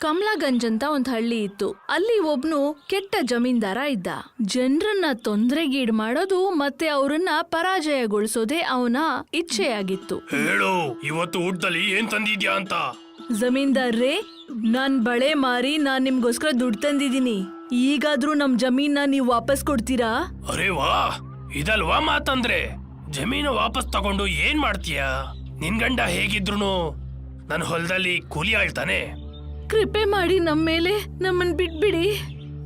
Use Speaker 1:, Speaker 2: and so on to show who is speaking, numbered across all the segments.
Speaker 1: ಕಮಲಾಗಂಜ್ ಅಂತ ಒಂದು ಹಳ್ಳಿ ಇತ್ತು. ಅಲ್ಲಿ ಒಬ್ನು ಕೆಟ್ಟ ಜಮೀನ್ದಾರ ಇದ್ದ. ಜನರನ್ನ ತೊಂದರೆಗೀಡ್ ಮಾಡೋದು ಮತ್ತೆ ಅವರನ್ನ ಪರಾಜಯಗೊಳಿಸೋದೇ ಅವನ ಇಚ್ಛೆಯಾಗಿತ್ತು.
Speaker 2: ಹೇಳು ಇವತ್ತು ಊಟದಲ್ಲಿ ಏನ್ ತಂದಿದ್ಯಾ ಅಂತ?
Speaker 1: ಜಮೀನ್ದಾರ್ರೇ ನಾನ್ ಬಳೆ ಮಾರಿ ನಾನ್ ನಿಮ್ಗೋಸ್ಕರ ದುಡ್ಡು ತಂದಿದ್ದೀನಿ. ಈಗಾದ್ರೂ ನಮ್ ಜಮೀನ ನೀವ್ ವಾಪಸ್ ಕೊಡ್ತೀರಾ?
Speaker 2: ಅರೆ ವಾ ಇದಲ್ವಾ ಮಾತಂದ್ರೆ? ಜಮೀನು ವಾಪಸ್ ತಗೊಂಡು ಏನ್ ಮಾಡ್ತೀಯಾ? ನಿನ್ ಗಂಡ ಹೇಗಿದ್ರು ನನ್ನ ಹೊಲದಲ್ಲಿ ಕೂಲಿ ಆಳ್ತಾನೆ.
Speaker 1: ಕೃಪೆ ಮಾಡಿ ನಮ್ಮ ಮೇಲೆ ನಮ್ಮನ್ ಬಿಟ್ಬಿಡಿ.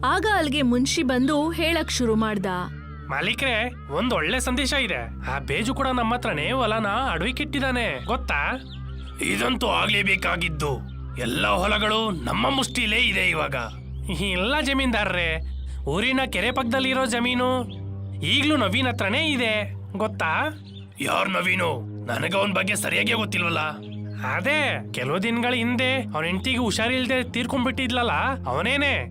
Speaker 1: ಆಗ ಅಲ್ಲಿಗೆ ಮುನ್ಷಿ ಬಂದು ಹೇಳಕ್ ಶುರು ಮಾಡ್ದ.
Speaker 2: ಮಾಲೀಕ್ರೆ ಒಂದ್ ಒಳ್ಳೆ ಸಂದೇಶ ಇದೆ. ಆ ಬೇಜು ಕೂಡ ನಮ್ಮ ಹತ್ರನೇ ಹೊಲನ ಅಡವಿಕಿಟ್ಟಿದ್ದಾನೆ ಗೊತ್ತಾ? ಇದಂತೂ ಆಗ್ಲೇಬೇಕಾಗಿದ್ದು. ಎಲ್ಲ ಹೊಲಗಳು ನಮ್ಮ ಮುಷ್ಟಿಲೇ ಇದೆ ಇವಾಗ. ಇಲ್ಲ ಜಮೀನ್ದಾರ್ರೆ ಊರಿನ ಕೆರೆ ಪಕ್ಕದಲ್ಲಿರೋ ಜಮೀನು ಈಗ್ಲೂ ನವೀನ್ ಹತ್ರನೇ ಇದೆ. ಗೊತ್ತಾ? ಯಾರ್ ನವೀನು? ನನಗ ಅವನ್ ಬಗ್ಗೆ ಸರಿಯಾಗಿ ಗೊತ್ತಿಲ್ವಲ್ಲ. ಅದೇ ಕೆಲವು ದಿನಗಳ ಹಿಂದೆ ಅವನ ಹೆಂಡತಿಗೆ ಹುಷಾರಿಲ್ದೆ ತೀರ್ಕೊಂಡ್ಬಿಟ್ಟಿದ್ಲಲ್ಲ ಅವನೇನೆ.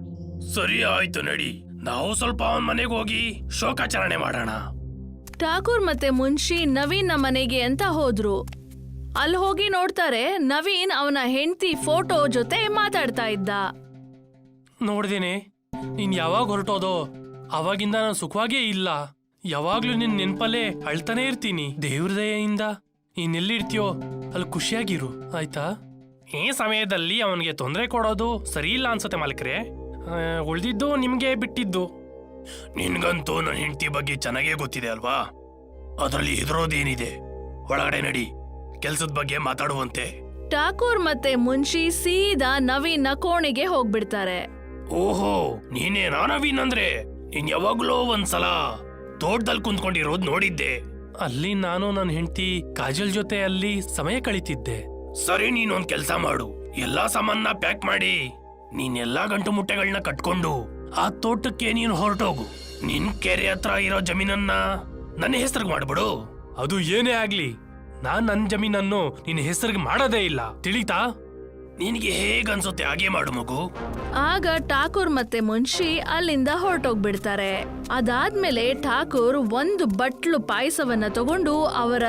Speaker 2: ಸರಿ ಆಯ್ತು ನಡಿ ನಾವು ಸ್ವಲ್ಪ ಅವನ ಮನೆಗೆ ಹೋಗಿ ಶೋಕಾಚರಣೆ ಮಾಡೋಣ.
Speaker 1: ಠಾಕೂರ್ ಮತ್ತೆ ಮುನ್ಶಿ ನವೀನ್ ಮನೆಗೆ ಅಂತ ಹೋದ್ರು. ಅಲ್ಲಿ ಹೋಗಿ ನೋಡ್ತಾರೆ ನವೀನ್ ಅವನ ಹೆಂಡತಿ ಫೋಟೋ ಜೊತೆ ಮಾತಾಡ್ತಾ ಇದ್ದ.
Speaker 2: ನೋಡ್ದೇನೆ ನೀನ್ ಯಾವಾಗ ಹೊರಟೋದೋ ಅವಾಗಿಂದ ನಾನು ಸುಖವಾಗೇ ಇಲ್ಲ. ಯಾವಾಗ್ಲೂ ನಿನ್ ನೆನ್ಪಲ್ಲೇ ಅಳ್ತಾನೆ ಇರ್ತೀನಿ ದೇವ್ರ ದಯೆಯಿಂದ. ನೀನ್ ಎಲ್ಲಿರ್ತೀಯೋ ಅಲ್ಲಿ ಖುಷಿಯಾಗಿರು ಆಯ್ತಾ? ಈ ಸಮಯದಲ್ಲಿ ಅವನಿಗೆ ತೊಂದರೆ ಕೊಡೋದು ಸರಿ ಇಲ್ಲ ಅನ್ಸುತ್ತೆ ಮಾಲೀಕ್ರೆ. ಉಳ್ದಿದ್ದು ನಿಮ್ಗೆ ಬಿಟ್ಟಿದ್ದು. ನಿನ್ಗಂತೂ ನನ್ನ ಹೆಂಡತಿ ಬಗ್ಗೆ ಚೆನ್ನಾಗೇ ಗೊತ್ತಿದೆ ಅಲ್ವಾ? ಅದರಲ್ಲಿ ಹೆದರೋದೇನಿದೆ? ಒಳಗಡೆ ನಡಿ ಕೆಲಸದ ಬಗ್ಗೆ ಮಾತಾಡುವಂತೆ.
Speaker 1: ಠಾಕೂರ್ ಮತ್ತೆ ಮುನ್ಶಿ ಸೀದಾ ನವೀನ್ನ ಕೋಣೆಗೆ ಹೋಗ್ಬಿಡ್ತಾರೆ.
Speaker 2: ಓಹೋ ನೀನೇನಾ ನವೀನ್ ಅಂದ್ರೆ? ನೀನ್ ಯಾವಾಗ್ಲೋ ಒಂದ್ಸಲ ತೋಟದಲ್ಲಿ ಕುಂತ್ಕೊಂಡಿರೋದ್ ನೋಡಿದ್ದೆ. ಅಲ್ಲಿ ನಾನು ನನ್ನ ಹೆಂಡತಿ ಕಾಜಲ್ ಜೊತೆ ಅಲ್ಲಿ ಸಮಯ ಕಳೀತಿದ್ದೆ. ಸರಿ, ನೀನೊಂದ್ ಕೆಲ್ಸ ಮಾಡು. ಎಲ್ಲಾ ಸಾಮಾನ ಪ್ಯಾಕ್ ಮಾಡಿ. ನೀನ್ ಎಲ್ಲಾ ಗಂಟು ಮುಟ್ಟೆಗಳನ್ನ ಕಟ್ಕೊಂಡು ಆ ತೋಟಕ್ಕೆ ನೀನು ಹೊರಟೋಗು. ನಿನ್ ಕೆರೆ ಹತ್ರ ಇರೋ ಜಮೀನನ್ನ ನನ್ನ ಹೆಸರಿಗೆ ಮಾಡ್ಬಿಡು. ಅದು ಏನೇ ಆಗ್ಲಿ, ನಾನ್ ನನ್ ಜಮೀನನ್ನು ನಿನ್ನ ಹೆಸರಿಗೆ ಮಾಡೋದೇ ಇಲ್ಲ. ತಿಳಿತಾ? ನಿನಗೆ ಹೇಗನ್ಸುತ್ತೆ ಹಾಗೆ ಮಾಡು ಮಗು.
Speaker 1: ಆಗ ಠಾಕೂರ್ ಮತ್ತೆ ಮುನ್ಷಿ ಅಲ್ಲಿಂದ ಹೊರಟೋಗ್ಬಿಡ್ತಾರೆ. ಅದಾದ್ಮೇಲೆ ಠಾಕೂರ್ ಒಂದು ಬಟ್ಲು ಪಾಯಸವನ್ನ ತಗೊಂಡು ಅವರ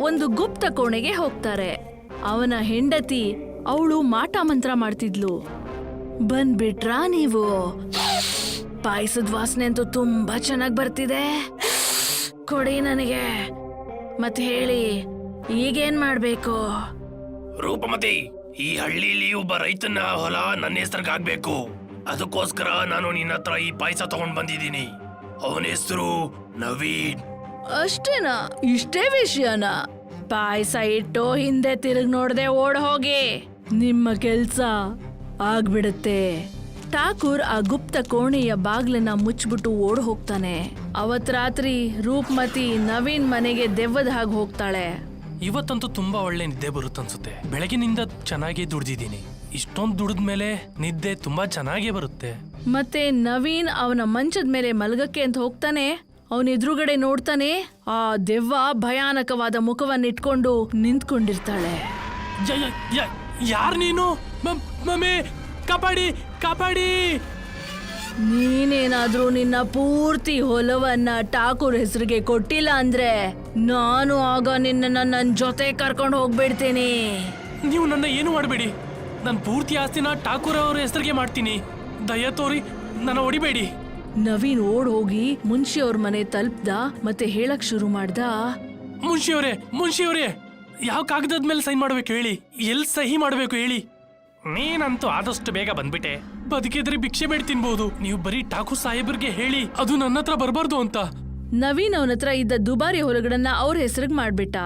Speaker 1: ಒಂದು ಗುಪ್ತ ಕೋಣೆಗೆ ಹೋಗ್ತಾರೆ. ಅವನ ಹೆಂಡತಿ ಅವಳು ಮಾಟ ಮಂತ್ರ ಮಾಡ್ತಿದ್ಲು. ಬಂದ್ಬಿಟ್ರಾ ನೀವು? ಪಾಯಸದ ವಾಸನೆ ಅಂತೂ ತುಂಬಾ ಚೆನ್ನಾಗ್ ಬರ್ತಿದೆ. ಕೊಡಿ ನನಗೆ. ಮತ್ತೆ ಹೇಳಿ ಈಗೇನ್ ಮಾಡ್ಬೇಕು?
Speaker 2: ರೂಪಮತಿ ಈ ಹಳ್ಳಿಲಿ ಒಬ್ಬ ರೈತನ ಹೊಲ ನನ್ನ ಹೆಸರಿಗೆ ಆಗ್ಬೇಕು ಅದಕ್ಕೋಸ್ಕರ ನಾನು ನಿನ್ನ ಹತ್ರ ಈ ಪಾಯಸ ತಗೊಂಡ್ ಬಂದಿದ್ದೀನಿ. ಅವನ ಹೆಸರು ನವೀನ್.
Speaker 1: ಅಷ್ಟೇನಾ? ಇಷ್ಟೇ ವಿಷಯನಾ? ಪಾಯಸ ಇಟ್ಟು ಹಿಂದೆ ತಿರುಗ್ ನೋಡ್ದೆ ಓಡ್ ಹೋಗಿ. ನಿಮ್ಮ ಕೆಲ್ಸ ಆಗ್ಬಿಡುತ್ತೆ. ಠಾಕೂರ್ ಆ ಗುಪ್ತ ಕೋಣೆಯ ಬಾಗ್ಲನ್ನ ಮುಚ್ಚಿಬಿಟ್ಟು ಓಡ್ ಹೋಗ್ತಾನೆ. ಅವತ್ ರಾತ್ರಿ ರೂಪ್ಮತಿ ನವೀನ್ ಮನೆಗೆ ದೆವ್ವದ ಹಾಗೆ ಹೋಗ್ತಾಳೆ.
Speaker 2: ಇವತ್ತಂತೂ ತುಂಬಾ ಒಳ್ಳೆ ನಿದ್ದೆ ಬರುತ್ತನ್ಸುತ್ತೆ ಬೆಳಗಿನಿಂದ ಚೆನ್ನಾಗಿ ದುಡ್ದಿದ್ದೀನಿ. ಇಷ್ಟೊಂದು ದುಡಿದ ಮೇಲೆ ನಿದ್ದೆ ತುಂಬಾ ಚೆನ್ನಾಗೇ ಬರುತ್ತೆ.
Speaker 1: ಮತ್ತೆ ನವೀನ್ ಅವನ ಮಂಚದ ಮೇಲೆ ಮಲಗಕ್ಕೆ ಅಂತ ಹೋಗ್ತಾನೆ ಅವನ ಎದುರುಗಡೆ ನೋಡ್ತಾನೆ ಆ ದೆವ್ವ ಭಯಾನಕವಾದ ಮುಖವನ್ನಿಟ್ಕೊಂಡು ನಿಂತ್ಕೊಂಡಿರ್ತಾಳೆ.
Speaker 2: ಯಾರು ನೀನು? ಮಮ್ಮಿ ಕಾಪಾಡಿ ಕಾಪಾಡಿ!
Speaker 1: ನೀನೇನಾದ್ರೂ ನಿನ್ನ ಪೂರ್ತಿ ಹೊಲವನ್ನ ಠಾಕೂರ್ ಹೆಸರಿಗೆ ಕೊಟ್ಟಿಲ್ಲ ಅಂದ್ರೆ ನಾನು ಆಗ ನಿನ್ನ ನನ್ನ ಜೊತೆ ಕರ್ಕೊಂಡು ಹೋಗ್ಬಿಡ್ತೀನಿ.
Speaker 2: ನೀವು ನನ್ನ ಏನು ಮಾಡಬೇಡಿ? ನನ್ನ ಪೂರ್ತಿ ಆಸ್ತಿನ ಠಾಕೂರ್ ಅವರ ಹೆಸರಿಗೆ ಮಾಡ್ತೀನಿ. ದಯ ತೋರಿ ನನ್ನ ಹೊಡಿಬೇಡಿ.
Speaker 1: ನವೀನ್ ಓಡ್ ಹೋಗಿ ಮುನ್ಶಿ ಅವ್ರ ಮನೆ ತಲುಪ್ದ ಮತ್ತೆ ಹೇಳಕ್ ಶುರು ಮಾಡ್ದ.
Speaker 2: ಮುನ್ಶಿಯವರೇ ಮುನ್ಶಿಯವರೇ ಯಾವ ಕಾಗದದ ಮೇಲೆ ಸೈನ್ ಮಾಡ್ಬೇಕು ಹೇಳಿ? ಎಲ್ಲಿ ಸಹಿ ಮಾಡ್ಬೇಕು ಹೇಳಿ? ನೀನಂತೂ ಆದಷ್ಟು ಬೇಗ ಬಂದ್ಬಿಟ್ಟೆ. ಬದುಕಿದ್ರೆ ಭಿಕ್ಷೆ ಬೇಡ ತಿನ್ಬಹುದು ನೀವು ಬರೀ ಠಾಕೂರ್ ಸಾಹೇಬ್ರಿಗೆ ಹೇಳಿ ಅದು ನನ್ನ ಹತ್ರ ಬರಬಾರ್ದು ಅಂತ.
Speaker 1: ನವೀನ್ ಅವನ ಹತ್ರ ಇದ್ದ ದುಬಾರಿ ಹೊರಗಡನ್ನ ಅವ್ರ ಹೆಸರಿಗೆ ಮಾಡ್ಬಿಟ್ಟ.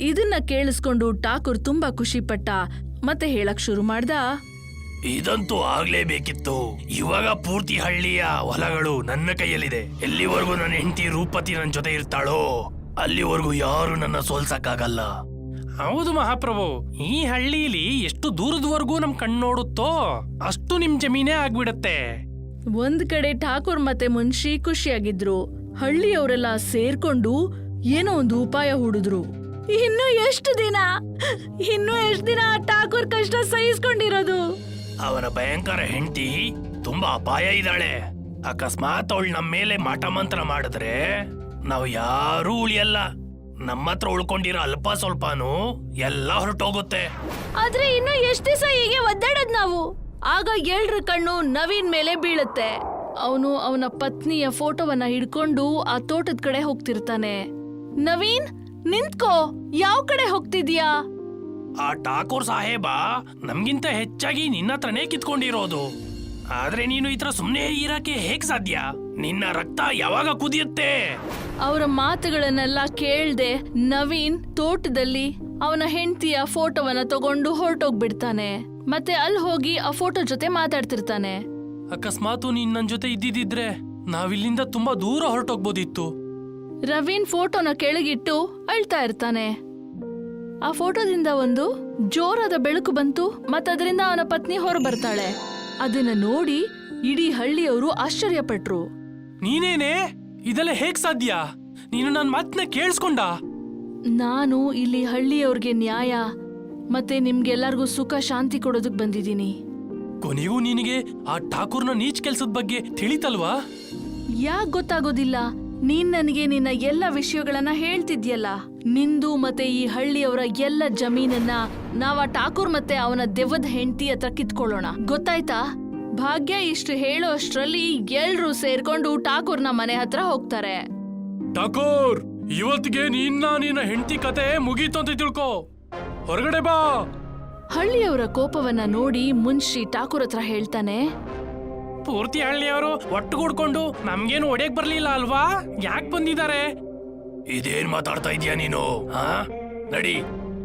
Speaker 1: ಇದನ್ನ ಕೇಳಿಸ್ಕೊಂಡು ಠಾಕೂರ್ ತುಂಬಾ ಖುಷಿ ಪಟ್ಟ ಮತ್ತೆ ಹೇಳಕ್ ಶುರು ಮಾಡ್ದ?
Speaker 2: ಇದಂತೂ ಆಗ್ಲೇಬೇಕಿತ್ತು. ಇವಾಗ ಪೂರ್ತಿ ಹಳ್ಳಿಯ ಹೊಲಗಳು ನನ್ನ ಕೈಯಲ್ಲಿದೆ. ಎಲ್ಲಿವರೆಗೂ ನನ್ನ ಹೆಂಡತಿ ರೂಪತಿ ನನ್ನ ಜೊತೆ ಇರ್ತಾಳೋ ಅಲ್ಲಿವರೆಗೂ ಯಾರು ನನ್ನ ಸೋಲ್ಸಕ್ಕಾಗಲ್ಲ. ಹೌದು ಮಹಾಪ್ರಭು. ಈ ಹಳ್ಳಿಲಿ ಎಷ್ಟು ದೂರದವರೆಗೂ ನಮ್ ಕಣ್ಣೋಡುತ್ತೋ ಅಷ್ಟು ನಿಮ್ ಜಮೀನೇ ಆಗ್ಬಿಡತ್ತೆ.
Speaker 1: ಒಂದ್ ಕಡೆ ಠಾಕೂರ್ ಮತ್ತೆ ಮುನ್ಶಿ ಖುಷಿಯಾಗಿದ್ರು. ಹಳ್ಳಿಯವರೆಲ್ಲ ಸೇರ್ಕೊಂಡು ಏನೋ ಒಂದು ಉಪಾಯ ಹೂಡಿದ್ರು. ಇನ್ನು ಎಷ್ಟು ದಿನ? ಇನ್ನು ಎಷ್ಟು ದಿನ ಠಾಕೂರ್ ಕಷ್ಟ ಸಹಿಸ್ಕೊಂಡಿರೋದು?
Speaker 2: ಅವನ ಭಯಂಕರ ಹೆಂಡತಿ ತುಂಬಾ ಅಪಾಯ ಇದ್ದಾಳೆ. ಅಕಸ್ಮಾತ್ ಅವಳು ನಮ್ಮ ಮೇಲೆ ಮಾಟ ಮಂತ್ರ ಮಾಡಿದ್ರೆ ನಾವು ಯಾರೂ ಉಳಿಯಲ್ಲ. ನಮ್ಮ ಹತ್ರ ಉಳ್ಕೊಂಡಿರೋ ಅಲ್ಪ ಸ್ವಲ್ಪನೂ ಎಲ್ಲ ಹೊರಟೋಗುತ್ತೆ.
Speaker 1: ಆದ್ರೆ ಇನ್ನು ಎಷ್ಟ್ ದಿವಸ ಹೀಗೆ ಒದ್ದಾಡದ್ ನಾವು? ಆಗ ಎಲ್ರ ಕಣ್ಣು ನವೀನ್ ಮೇಲೆ ಬೀಳುತ್ತೆ. ಅವನು ಅವನ ಪತ್ನಿಯ ಫೋಟೋವನ್ನ ಹಿಡ್ಕೊಂಡು ಆ ತೋಟದ ಕಡೆ ಹೋಗ್ತಿರ್ತಾನೆ. ನವೀನ್ ನಿಂತ್ಕೋ. ಯಾವ ಕಡೆ ಹೋಗ್ತಿದ್ಯಾ?
Speaker 2: ಆ ಠಾಕೂರ್ ಸಾಹೇಬ ನಮ್ಗಿಂತ ಹೆಚ್ಚಾಗಿ ನಿನ್ನ ಹತ್ರನೇ ಕಿತ್ಕೊಂಡಿರೋದು. ಆದ್ರೆ ನೀನು ಈ ತರ ಸುಮ್ನೆ ಇರಕ್ಕೆ ಹೇಗ್ ಸಾಧ್ಯ? ನಿನ್ನ ರಕ್ತ ಯಾವಾಗ ಕುದಿಯುತ್ತೆ?
Speaker 1: ಅವರ ಮಾತುಗಳನ್ನೆಲ್ಲ ಕೇಳ್ದೆ ನವೀನ್ ತೋಟದಲ್ಲಿ ಅವನ ಹೆಂಡತಿಯ ಫೋಟೋವನ್ನ ತಗೊಂಡು ಹೊರಟೋಗ್ಬಿಡ್ತಾನೆ. ಮತ್ತೆ ಅಲ್ಲಿ ಹೋಗಿ ಆ ಫೋಟೋ ಜೊತೆ ಮಾತಾಡ್ತಿರ್ತಾನೆ.
Speaker 2: ಅಕಸ್ಮಾತು ನೀನ್ ನನ್ ಜೊತೆ ಇದ್ದಿದ್ರೆ ನಾವಿಲ್ಲಿಂದ ತುಂಬಾ ದೂರ ಹೊರಟೋಗ್ಬೋದಿತ್ತು.
Speaker 1: ರವೀನ್ ಫೋಟೋನ ಕೆಳಗಿಟ್ಟು ಅಳ್ತಾ ಇರ್ತಾನೆ. ಆ ಫೋಟೋದಿಂದ ಒಂದು ಜೋರಾದ ಬೆಳಕು ಬಂತು ಮತ್ತದರಿಂದ ಅವನ ಪತ್ನಿ ಹೊರ ಬರ್ತಾಳೆ ಅದನ್ನ ನೋಡಿ ಇಡೀ ಹಳ್ಳಿಯವರು ಆಶ್ಚರ್ಯಪಟ್ರು.
Speaker 2: ನೀನೇನೆ? ಇದೆಲ್ಲ ಹೇಗ್ ಸಾಧ್ಯ? ನೀನು ನನ್ನ ಮಾತನ್ನ ಕೇಳಿಸ್ಕೊಂಡ.
Speaker 1: ನಾನು ಇಲ್ಲಿ ಹಳ್ಳಿಯವ್ರಿಗೆ ನ್ಯಾಯ ಮತ್ತೆ ನಿಮ್ಗೆಲ್ಲರಿಗೂ ಸುಖ ಶಾಂತಿ ಕೊಡೋದಕ್ ಬಂದಿದ್ದೀನಿ.
Speaker 2: ಕೊನೆಗೂ ನಿನಗೆ ಆ ಠಾಕೂರ್ನ ನೀಚ್ ಕೆಲ್ಸದ ಬಗ್ಗೆ ತಿಳಿತಲ್ವಾ?
Speaker 1: ಯಾಕ್ ಗೊತ್ತಾಗೋದಿಲ್ಲ. ನೀನ್ ನನಗೆ ನಿನ್ನ ಎಲ್ಲ ವಿಷಯಗಳನ್ನ ಹೇಳ್ತಿದ್ಯಲ್ಲ? ನಿಂದು ಮತ್ತೆ ಈ ಹಳ್ಳಿಯವರ ಎಲ್ಲ ಜಮೀನನ್ನ ನಾವ ಠಾಕೂರ್ ಮತ್ತೆ ಅವನ ದೆವ್ವದ ಹೆಂಡತಿ ಹತ್ರ ಕಿತ್ಕೊಳ್ಳೋಣ. ಗೊತ್ತಾಯ್ತಾ? ಭಾಗ್ಯ ಇಷ್ಟು ಹೇಳೋ ಅಷ್ಟ್ರಲ್ಲಿ ಎಲ್ರೂ ಸೇರ್ಕೊಂಡು ಠಾಕೂರ್ನ ಮನೆ ಹತ್ರ ಹೋಗ್ತಾರೆ.
Speaker 2: ಠಾಕೂರ್ ಇವತ್ತಿಗೆ ನಿನ್ನ ನಿನ್ನ ಹೆಂಡತಿ ಕತೆ ಮುಗೀತು ಅಂತ ತಿಳ್ಕೊ. ಹೊರಗಡೆ ಬಾ.
Speaker 1: ಹಳ್ಳಿಯವರ ಕೋಪವನ್ನ ನೋಡಿ ಮುನ್ಶಿ ಠಾಕೂರ್ ಹತ್ರ ಹೇಳ್ತಾನೆ
Speaker 2: ಪೂರ್ತಿ ಹಳ್ಳಿಯವರು ಒಟ್ಟುಗೂಡ್ಕೊಂಡು ನಮ್ಗೇನು ಒಡೆಯಕ್ ಬರ್ಲಿಲ್ಲ ಅಲ್ವಾ? ಯಾಕೆ ಬಂದಿದ್ದಾರೆ? ಇದೇನ್ ಮಾತಾಡ್ತಾ ಇದೀಯ ನೀನು ಹಾ? ನಡಿ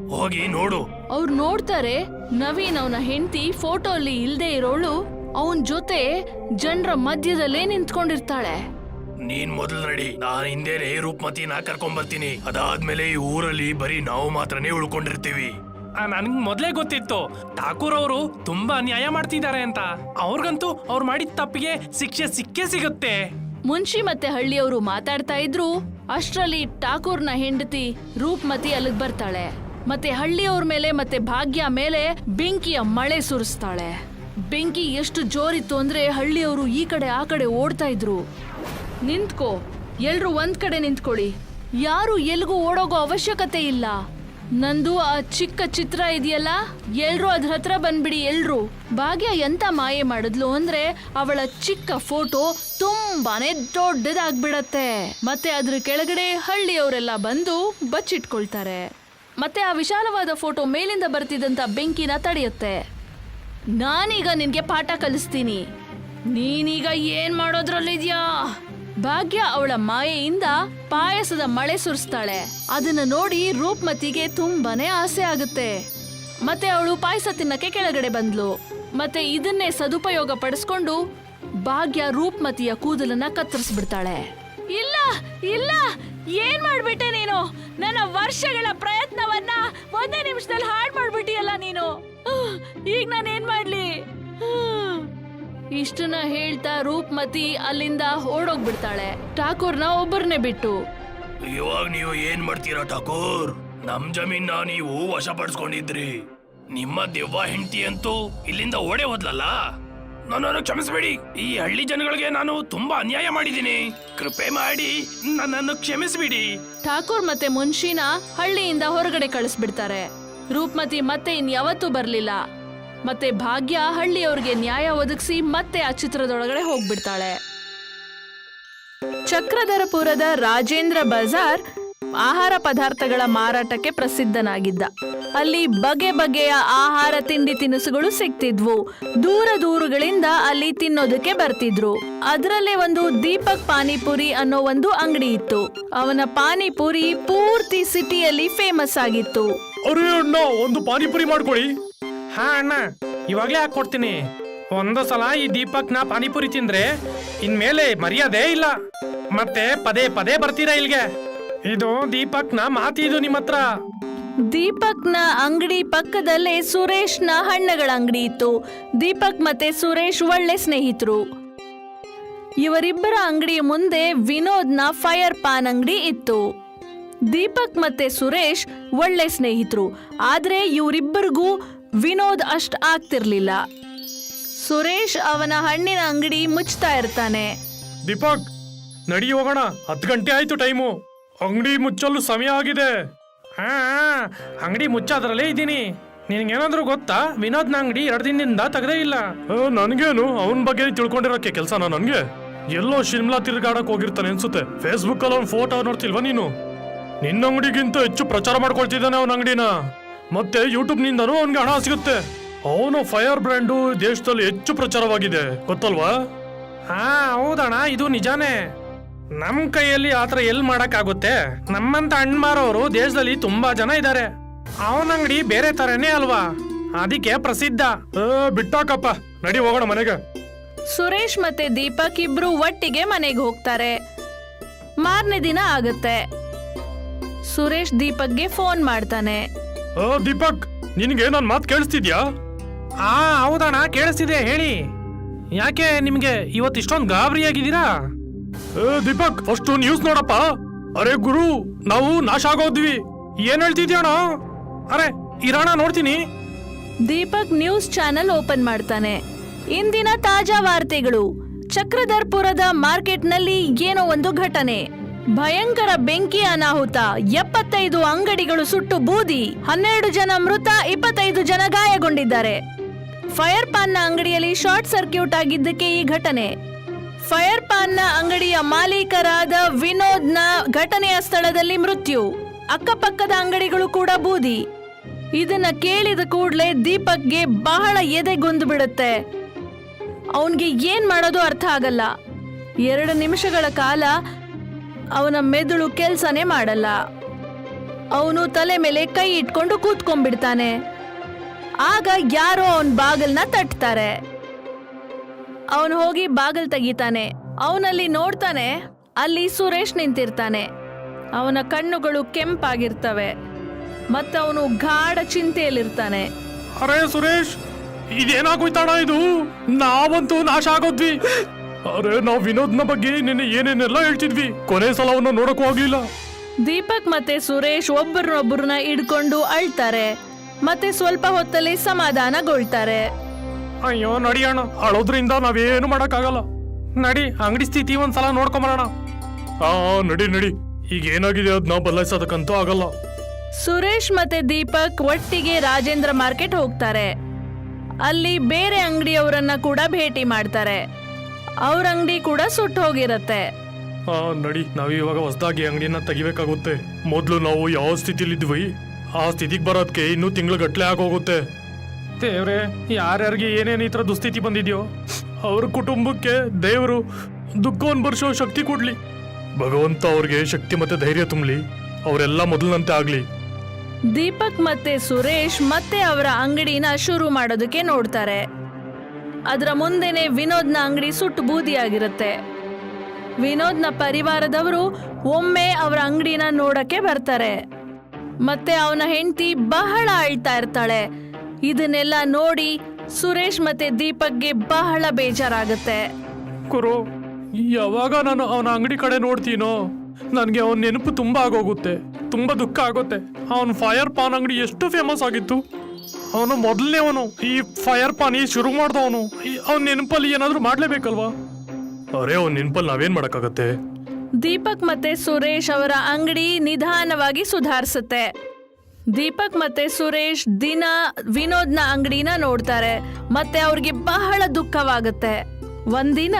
Speaker 2: ಹೋಗಿ ನೋಡು.
Speaker 1: ಅವ್ರು ನೋಡ್ತಾರೆ ನವೀನ್ ಅವನ ಹೆಂಡತಿ ಫೋಟೋ ಅಲ್ಲಿ ಇಲ್ದೇ ಇರೋಳು ಅವನ್ ಜೊತೆ ಜನರ ಮಧ್ಯದಲ್ಲೇ ನಿಂತ್ಕೊಂಡಿರ್ತಾಳೆ.
Speaker 2: ನೀನ್ ಮೊದಲು ನಡಿ ನಾನ್ ಹಿಂದೆನೆ ನಾ ಕರ್ಕೊಂಡ್ ಬರ್ತೀನಿ ಅದಾದ್ಮೇಲೆ ಈ ಊರಲ್ಲಿ ಬರೀ ನಾವು ಮಾತ್ರನೇ ಉಳ್ಕೊಂಡಿರ್ತೀವಿ. ನನ್ಗೆ ಮೊದಲೇ ಗೊತ್ತಿತ್ತು. ಠಾಕೂರ್ ಅವರು ತುಂಬಾ ಅನ್ಯಾಯ ಮಾಡ್ತಿದ್ದಾರೆ ಅಂತ. ಅವ್ರಿಗಂತೂ ಅವ್ರು ಮಾಡಿದ ತಪ್ಪಿಗೆ ಶಿಕ್ಷೆ ಸಿಕ್ಕೇ ಸಿಗುತ್ತೆ.
Speaker 1: ಮುನ್ಶಿ ಮತ್ತೆ ಹಳ್ಳಿಯವರು ಮಾತಾಡ್ತಾ ಇದ್ರು ಅಷ್ಟರಲ್ಲಿ ಠಾಕೂರ್ನ ಹೆಂಡತಿ ರೂಪ್ಮತಿ ಅಲ್ಲಿಗೆ ಬರ್ತಾಳೆ. ಮತ್ತೆ ಹಳ್ಳಿಯವ್ರ ಮೇಲೆ ಮತ್ತೆ ಭಾಗ್ಯ ಮೇಲೆ ಬೆಂಕಿಯ ಮಳೆ ಸುರಿಸ್ತಾಳೆ. ಬೆಂಕಿ ಎಷ್ಟು ಜೋರಿತ್ತು ಅಂದ್ರೆ ಹಳ್ಳಿಯವರು ಈ ಕಡೆ ಆ ಕಡೆ ಓಡ್ತಾ ಇದ್ರು. ನಿಂತ್ಕೋ, ಎಲ್ರು ಒಂದ್ ಕಡೆ ನಿಂತ್ಕೊಳ್ಳಿ. ಯಾರು ಎಲ್ಗೂ ಓಡೋಗೋ ಅವಶ್ಯಕತೆ ಇಲ್ಲ. ನಂದು ಆ ಚಿಕ್ಕ ಚಿತ್ರ ಇದೆಯಲ್ಲ? ಎಲ್ರು ಅದ್ರ ಹತ್ರ ಬಂದ್ಬಿಡಿ, ಎಲ್ರು. ಭಾಗ್ಯ ಎಂತ ಮಾಯೆ ಮಾಡಿದ್ಲು ಅಂದ್ರೆ ಅವಳ ಚಿಕ್ಕ ಫೋಟೋ ತುಂಬಾನೇ ದೊಡ್ಡದಾಗ್ಬಿಡತ್ತೆ. ಮತ್ತೆ ಅದ್ರ ಕೆಳಗಡೆ ಹಳ್ಳಿಯವರೆಲ್ಲ ಬಂದು ಬಚ್ಚಿಟ್ಕೊಳ್ತಾರೆ. ಮತ್ತೆ ಆ ವಿಶಾಲವಾದ ಫೋಟೋ ಮೇಲಿಂದ ಬರ್ತಿದ್ದಂತ ಬೆಂಕಿನ ತಡೆಯುತ್ತೆ. ನಾನೀಗ ನಿನ್ಗೆ ಪಾಠ ಕಲಿಸ್ತೀನಿ. ನೀನೀಗ ಏನ್ ಮಾಡೋದ್ರಲ್ಲಿದ್ಯಾ? ಭಾಗ್ಯ ಅವಳ ಮಾಯೆಯಿಂದ ಪಾಯಸದ ಮಳೆ ಸುರಿಸ್ತಾಳೆ. ಅದನ್ನ ನೋಡಿ ರೂಪ್ಮತಿಗೆ ತುಂಬಾನೇ ಆಸೆ ಆಗುತ್ತೆ. ಮತ್ತೆ ಅವಳು ಪಾಯಸ ತಿನ್ನಕ್ಕೆ ಕೆಳಗಡೆ ಬಂದ್ಲು. ಮತ್ತೆ ಇದನ್ನೇ ಸದುಪಯೋಗ ಪಡಿಸ್ಕೊಂಡು ಭಾಗ್ಯ ರೂಪ್ಮತಿಯ ಕೂದಲನ್ನ ಕತ್ತರಿಸ್ಬಿಡ್ತಾಳೆ. ಇಲ್ಲ ಇಲ್ಲ, ಏನ್ ಮಾಡ್ಬಿಟ್ಟೆ ನೀನು? ನನ್ನ ವರ್ಷಗಳ ಪ್ರಯತ್ನವನ್ನ ಒಂದೇ ನಿಮಿಷದಲ್ಲಿ ಹಾಳು ಮಾಡ್ಬಿಟ್ಟಿಯಲ್ಲ ನೀನು ಈಗ ನಾನು ಏನ್ ಮಾಡ್ಲಿ. ಇಷ್ಟನ್ನ ಹೇಳ್ತಾ ರೂಪ್ಮತಿ ಅಲ್ಲಿಂದ ಓಡೋಗ್ಬಿಡ್ತಾಳೆ. ಠಾಕೂರ್ನ ಒಬ್ಬರನ್ನೇ ಬಿಟ್ಟು.
Speaker 2: ಇವಾಗ ನೀವು ಏನ್ ಮಾಡ್ತೀರಾ ಠಾಕೂರ್? ನಮ್ ಜಮೀನ ನೀವು ವಶಪಡಿಸ್ಕೊಂಡಿದ್ರಿ. ನಿಮ್ಮ ದೆವ್ವ ಹೆಂಡತಿ ಅಂತೂ ಇಲ್ಲಿಂದ ಓಡೇ ಹೋದ್ಲಲ್ಲ? ನನ್ನನ್ನು ಕ್ಷಮಿಸಬೇಡಿ. ಈ ಹಳ್ಳಿ ಜನಗಳಿಗೆ ನಾನು ತುಂಬಾ ಅನ್ಯಾಯ ಮಾಡಿದ್ದೀನಿ. ಕೃಪೆ ಮಾಡಿ ನನ್ನನ್ನು ಕ್ಷಮಿಸ್ಬಿಡಿ.
Speaker 1: ಠಾಕೂರ್ ಮತ್ತೆ ಮುನ್ಶಿನ ಹಳ್ಳಿಯಿಂದ ಹೊರಗಡೆ ಕಳಿಸ್ಬಿಡ್ತಾರೆ. ರೂಪ್ಮತಿ ಮತ್ತೆ ಇನ್ಯಾವತ್ತೂ ಬರ್ಲಿಲ್ಲ. ಮತ್ತೆ ಭಾಗ್ಯ ಹಳ್ಳಿಯವ್ರಿಗೆ ನ್ಯಾಯ ಒದಗಿಸಿ ಮತ್ತೆ ಆ ಚಿತ್ರದೊಳಗಡೆ ಹೋಗ್ಬಿಡ್ತಾಳೆ. ಚಕ್ರಧರಪುರದ ರಾಜೇಂದ್ರ ಬಜಾರ್ ಆಹಾರ ಪದಾರ್ಥಗಳ ಮಾರಾಟಕ್ಕೆ ಪ್ರಸಿದ್ಧನಾಗಿದ್ದ. ಅಲ್ಲಿ ಬಗೆ ಬಗೆಯ ಆಹಾರ ತಿಂಡಿ ತಿನಿಸುಗಳು ಸಿಗ್ತಿದ್ವು. ದೂರ ದೂರುಗಳಿಂದ ಅಲ್ಲಿ ತಿನ್ನೋದಕ್ಕೆ ಬರ್ತಿದ್ರು. ಅದರಲ್ಲೇ ಒಂದು ದೀಪಕ್ ಪಾನಿಪುರಿ ಅನ್ನೋ ಒಂದು ಅಂಗಡಿ ಇತ್ತು. ಅವನ ಪಾನಿಪುರಿ ಪೂರ್ತಿ ಸಿಟಿಯಲ್ಲಿ ಫೇಮಸ್ ಆಗಿತ್ತು.
Speaker 2: ಒಂದು ಪಾನಿಪುರಿ ಮಾಡ್ಕೊಳ್ಳಿ. ಹಾ ಅಣ್ಣ, ಇವಾಗ್ಲೇ ಹಾಕೊಡ್ತೀನಿ ಒಂದು ಸಲ ಈ ದೀಪಕ್ನ ಪಾನಿಪುರಿ ತಿಂದ್ರೆ ಇನ್ಮೇಲೆ ಮರ್ಯಾದೆ ಇಲ್ಲ. ಮತ್ತೆ ಪದೇ ಪದೇ ಬರ್ತೀರಾ ಇಲ್ಗೆ ಇದು ದೀಪಕ್ನ ಮಾತಿದು ನಿಮ್ಮ ಹತ್ರ
Speaker 1: ದೀಪಕ್ನ ಅಂಗಡಿ ಪಕ್ಕದಲ್ಲೇ ಸುರೇಶ್ನ ಹಣ್ಣುಗಳ ಅಂಗಡಿ ಇತ್ತು. ದೀಪಕ್ ಮತ್ತೆ ಸುರೇಶ್ ಒಳ್ಳೆ ಸ್ನೇಹಿತರು. ಇವರಿಬ್ಬರ ಅಂಗಡಿಯ ಮುಂದೆ ವಿನೋದ್ನ ಫೈರ್ ಪಾನ್ ಅಂಗಡಿ ಇತ್ತು. ದೀಪಕ್ ಮತ್ತೆ ಸುರೇಶ್ ಒಳ್ಳೆ ಸ್ನೇಹಿತರು. ಆದ್ರೆ ಇವರಿಬ್ಬರಿಗೂ ವಿನೋದ್ ಅಷ್ಟ್ ಆಗ್ತಿರ್ಲಿಲ್ಲ. ಸುರೇಶ್ ಅವನ ಹಣ್ಣಿನ ಅಂಗಡಿ ಮುಚ್ತಾ ಇರ್ತಾನೆ.
Speaker 2: ದೀಪಕ್ ನಡಿ ಹೋಗೋಣ. ಹತ್ತು ಗಂಟೆ ಆಯ್ತು ಟೈಮು. ಅಂಗಡಿ ಮುಚ್ಚಲು ಸಮಯ ಆಗಿದೆ. ಹಾ ಅಂಗಡಿ ಮುಚ್ಚಾದ್ರಲ್ಲೇ ಇದ್ದೀನಿ.
Speaker 3: ನಿನಗೇನಾದ್ರೂ ಗೊತ್ತಾ? ವಿನೋದ್ನ ಅಂಗಡಿ ಎರಡು ದಿನದಿಂದ ತೆಗ್ದೇ ಇಲ್ಲ.
Speaker 4: ನನಗೇನು? ಅವನ ಬಗ್ಗೆ ತಿಳ್ಕೊಂಡಿರೋಕೆ ಕೆಲಸನ ನನಗೆ? ಎಲ್ಲೋ ಶಿಮ್ಲಾ ತಿರ್ಗಾಡಕ್ ಹೋಗಿರ್ತಾನೆ ಅನ್ಸುತ್ತೆ. ಫೇಸ್ಬುಕ್ ಅಲ್ಲಿ ಅವ್ನ ಫೋಟೋ ನೋಡ್ತಿಲ್ವಾ ನೀನು? ನಿನ್ನ ಅಂಗಡಿಗಿಂತ ಹೆಚ್ಚು ಪ್ರಚಾರ ಮಾಡ್ಕೊಳ್ತಿದ್ದಾನೆ ಅವನ ಅಂಗಡಿನ. ಮತ್ತೆ ಯೂಟ್ಯೂಬ್ ನಿಂದನೂ ಅವನ್ಗೆ ಹಣ ಸಿಗುತ್ತೆ. ಅವನು ಫೈರ್ ಬ್ರ್ಯಾಂಡ್ ದೇಶದಲ್ಲಿ ಹೆಚ್ಚು ಪ್ರಚಾರವಾಗಿದೆ. ಗೊತ್ತಲ್ವಾ?
Speaker 3: ಹಾ ಹೌದಣ್ಣ ಇದು ನಿಜಾನೇ. ನಮ್ ಕೈಯಲ್ಲಿ ಆತರ ಎಲ್ ಮಾಡಕ್ಕಾಗುತ್ತೆ? ನಮ್ಮಂತ ಹಣ್ಣು ದೇಶದಲ್ಲಿ ತುಂಬಾ ಜನ ಇದ್ದಾರೆ ಅವನ ಅಂಗಡಿ ಬೇರೆ ತರನೇ ಅಲ್ವಾ? ಅದಕ್ಕೆ ಪ್ರಸಿದ್ಧ.
Speaker 4: ಏ, ಬಿಟ್ಟಾಕಪ್ಪ. ನಡಿ ಹೋಗೋಣ ಮನೆಗೆ.
Speaker 1: ಸುರೇಶ್ ಮತ್ತೆ ದೀಪಕ್ ಇಬ್ರು ಒಟ್ಟಿಗೆ ಮನೆಗೆ ಹೋಗ್ತಾರೆ. ಮಾರನೇ ದಿನ ಆಗುತ್ತೆ. ಸುರೇಶ್ ದೀಪಕ್ಗೆ ಫೋನ್ ಮಾಡ್ತಾನೆ.
Speaker 4: ಆ, ದೀಪಕ್ ನಿನಗೆ ನನ್ನ ಮಾತು ಕೇಳಿಸ್ತಿದ್ಯಾ?
Speaker 3: ಆ ಹೌದಣ್ಣ ಕೇಳಿಸ್ತಿದೆ ಹೇಳಿ. ಯಾಕೆ ನಿಮ್ಗೆ ಇವತ್ತು ಇಷ್ಟೊಂದು ಗಾಬರಿಯಾಗಿದ್ದೀರಾ
Speaker 4: ಏ, ದೀಪಕ್ ಫಸ್ಟ್ ನ್ಯೂಸ್ ನೋಡಪ್ಪ. ಅರೆ ಗುರು ನಾವು ನಾಶ ಆಗೋದ್ವಿ.
Speaker 3: ಏನ್ ಹೇಳ್ತಿದ್ಯಾಣ ಅರೆ ಇರೋಣ ನೋಡ್ತೀನಿ.
Speaker 1: ದೀಪಕ್ ನ್ಯೂಸ್ ಚಾನೆಲ್ ಓಪನ್ ಮಾಡ್ತಾನೆ. ಇಂದಿನ ತಾಜಾ ವಾರ್ತೆಗಳು. ಚಕ್ರಧರ್ಪುರದ ಮಾರ್ಕೆಟ್ನಲ್ಲಿ ಏನೋ ಒಂದು ಘಟನೆ. ಭಯಂಕರ ಬೆಂಕಿ ಅನಾಹುತ. ಎಪ್ಪತ್ತೈದು ಅಂಗಡಿಗಳು ಸುಟ್ಟು ಬೂದಿ. ಹನ್ನೆರಡು ಜನ ಮೃತ, ಇಪ್ಪತ್ತೈದು ಜನ ಗಾಯಗೊಂಡಿದ್ದಾರೆ. ಫೈರ್ ಪಾನ್ನ ಅಂಗಡಿಯಲ್ಲಿ ಶಾರ್ಟ್ ಸರ್ಕ್ಯೂಟ್ ಆಗಿದ್ದಕ್ಕೆ ಈ ಘಟನೆ. ಫೈರ್ ಪಾನ್ನ ಅಂಗಡಿಯ ಮಾಲೀಕರಾದ ವಿನೋದ್ನ ಘಟನೆಯ ಸ್ಥಳದಲ್ಲಿ ಮೃತ್ಯು. ಅಕ್ಕಪಕ್ಕದ ಅಂಗಡಿಗಳು ಕೂಡ ಬೂದಿ. ಇದನ್ನ ಕೇಳಿದ ಕೂಡಲೇ ದೀಪಕ್ಗೆ ಬಹಳ ಎದೆಗೊಂದು ಬಿಡುತ್ತೆ. ಅವನಿಗೆ ಏನ್ ಮಾಡೋದು ಅರ್ಥ ಆಗಲ್ಲ. ಎರಡು ನಿಮಿಷಗಳ ಕಾಲ ಅವನ ಮೆದುಳು ಕೆಲಸನೇ ಮಾಡಲ್ಲ. ಅವನು ತಲೆ ಮೇಲೆ ಕೈ ಇಟ್ಕೊಂಡು ಕೂತ್ಕೊಂಡ್ಬಿಡ್ತಾನೆ. ಆಗ ಯಾರೋ ಅವನ್ ಬಾಗಲ್ನ ತಟ್ತಾರೆ. ಅವನು ಹೋಗಿ ಬಾಗಲ್ ತೆಗಿತಾನೆ. ಅವನಲ್ಲಿ ನೋಡ್ತಾನೆ, ಅಲ್ಲಿ ಸುರೇಶ್ ನಿಂತಿರ್ತಾನೆ. ಅವನ ಕಣ್ಣುಗಳು ಕೆಂಪಾಗಿರ್ತವೆ. ಮತ್ತೆ ಅವನು ಗಾಢ ಚಿಂತೆಯಲ್ಲಿರ್ತಾನೆ.
Speaker 4: ಅರೇ ಸುರೇಶ್ ಇದೇನಾಗೋಯ್ತಾಣ ಇದು? ನಾವಂತೂ ನಾಶ ಆಗೋದ್ವಿ. ಅರೆ ನಾವ್ನ ಬಗ್ಗೆ ನಿನ್ನೆ ಏನೇನೆಲ್ಲ ಹೇಳ್ತಿದ್ವಿ. ಕೊನೆ ಸಲ ಅವನ್ನ ನೋಡಕ್ ಹೋಗ್ಲಿಲ್ಲ
Speaker 1: ದೀಪಕ್ ಮತ್ತೆ ಸುರೇಶ್ ಒಬ್ಬರನ್ನೊಬ್ಬರನ್ನ ಹಿಡ್ಕೊಂಡು ಅಳ್ತಾರೆ. ಮತ್ತೆ ಸ್ವಲ್ಪ ಹೊತ್ತಲ್ಲಿ ಸಮಾಧಾನಗೊಳ್ತಾರೆ.
Speaker 3: ಅಯ್ಯೋ ನಡಿಯೋಣ
Speaker 4: ಅಳೋದ್ರಿಂದ ನಾವೇನು ಮಾಡಕ್ಕಾಗಲ್ಲ.
Speaker 3: ನಡಿ ಅಂಗಡಿ ಸ್ಥಿತಿ ಒಂದ್ಸಲ ನೋಡ್ಕೊಂಬರೋಣ.
Speaker 4: ಆ ನಡಿ ನಡಿ. ಈಗ ಏನಾಗಿದೆ ಅದನ್ನ ಬದಲಾಯಿಸೋದಕ್ಕಂತೂ ಆಗಲ್ಲ.
Speaker 1: ಸುರೇಶ್ ಮತ್ತೆ ದೀಪಕ್ ಒಟ್ಟಿಗೆ ರಾಜೇಂದ್ರ ಮಾರ್ಕೆಟ್ ಹೋಗ್ತಾರೆ. ಅಲ್ಲಿ ಬೇರೆ ಅಂಗಡಿಯವರನ್ನ ಕೂಡ ಭೇಟಿ ಮಾಡ್ತಾರೆ. ಅವ್ರ ಅಂಗಡಿ ಕೂಡ ಸುಟ್ಟು ಹೋಗಿರತ್ತೆ.
Speaker 4: ಆ ನಡಿ ನಾವ್ ಇವಾಗ ಹೊಸದಾಗಿ ಅಂಗಡಿನ ತೆಗಿಬೇಕಾಗುತ್ತೆ. ಮೊದಲು ನಾವು ಯಾವ ಸ್ಥಿತಿಲಿದ್ವಿ? ಆ ಸ್ಥಿತಿಗೆ ಬರೋದಕ್ಕೆ ಇನ್ನೂ ತಿಂಗಳು ಗಟ್ಲೆ ಆಗೋಗುತ್ತೆ.
Speaker 3: ದೇವ್ರೆ ಯಾರ್ಯಾರಿಗೆ ಏನೇನು ಈ ಥರ ದುಸ್ಥಿತಿ ಬಂದಿದೆಯೋ
Speaker 4: ಅವ್ರ ಕುಟುಂಬಕ್ಕೆ ದೇವರು ದುಃಖವನ್ನು ಬರ್ಸೋ ಶಕ್ತಿ ಕೊಡ್ಲಿ. ಭಗವಂತ ಅವ್ರಿಗೆ ಶಕ್ತಿ ಮತ್ತೆ ಧೈರ್ಯ ತುಂಬಲಿ ಅವರೆಲ್ಲ ಮೊದಲಿನಂತೆ ಆಗ್ಲಿ.
Speaker 1: ದೀಪಕ್ ಮತ್ತೆ ಸುರೇಶ್ ಮತ್ತೆ ಅವರ ಅಂಗಡಿನ ಶುರು ಮಾಡೋದಕ್ಕೆ ನೋಡ್ತಾರೆ. ಅದರ ಮುಂದೆನೆ ವಿನೋದ್ನ ಅಂಗಡಿ ಸುಟ್ಟು ಬೂದಿಯಾಗಿರುತ್ತೆ. ವಿನೋದ್ನ ಪರಿವಾರದವರು ಒಮ್ಮೆ ಅವರ ಅಂಗಡಿನ ನೋಡಕ್ಕೆ ಬರ್ತಾರೆ. ಮತ್ತೆ ಅವನ ಹೆಂಡತಿ ಬಹಳ ಅಳ್ತಾ ಇರ್ತಾಳೆ. ಇದನ್ನೆಲ್ಲ ನೋಡಿ ಸುರೇಶ್ ಮತ್ತೆ ದೀಪಕ್ಗೆ ಬಹಳ ಬೇಜಾರಾಗುತ್ತೆ.
Speaker 4: ಕುರು ಯಾವಾಗ ನಾನು ಅವನ ಅಂಗಡಿ ಕಡೆ ನೋಡ್ತೀನೋ, ನನಗೆ ಅವನ ನೆನಪು ತುಂಬಾ ಆಗೋಗುತ್ತೆ. ತುಂಬಾ ದುಃಖ ಆಗುತ್ತೆ. ಅವನ ಫೈರ್ ಪಾನ್ ಅಂಗಡಿ ಎಷ್ಟು ಫೇಮಸ್ ಆಗಿತ್ತು? ಅವನು ಮೊದಲನೇ ಅವನು. ಈ ಫೈರ್ ಪಾನಿ ಶುರು ಮಾಡ್ದವನು. ಅವ್ನ ನೆನಪಲ್ಲಿ ಏನಾದ್ರೂ ಮಾಡ್ಲೇಬೇಕಲ್ವಾ? ಅರೆ ಅವ್ನ ನೆನಪಲ್ಲಿ ನಾವೇನ್ ಮಾಡಕ್ಕಾಗತ್ತೆ?
Speaker 1: ದೀಪಕ್ ಮತ್ತೆ ಸುರೇಶ್ ಅವರ ಅಂಗಡಿ ನಿಧಾನವಾಗಿ ಸುಧಾರಿಸುತ್ತೆ. ದೀಪಕ್ ಮತ್ತೆ ಸುರೇಶ್ ದಿನ ವಿನೋದ್ನ ಅಂಗಡಿನ ನೋಡ್ತಾರೆ. ಮತ್ತೆ ಅವ್ರಿಗೆ ಬಹಳ ದುಃಖವಾಗುತ್ತೆ. ಒಂದಿನ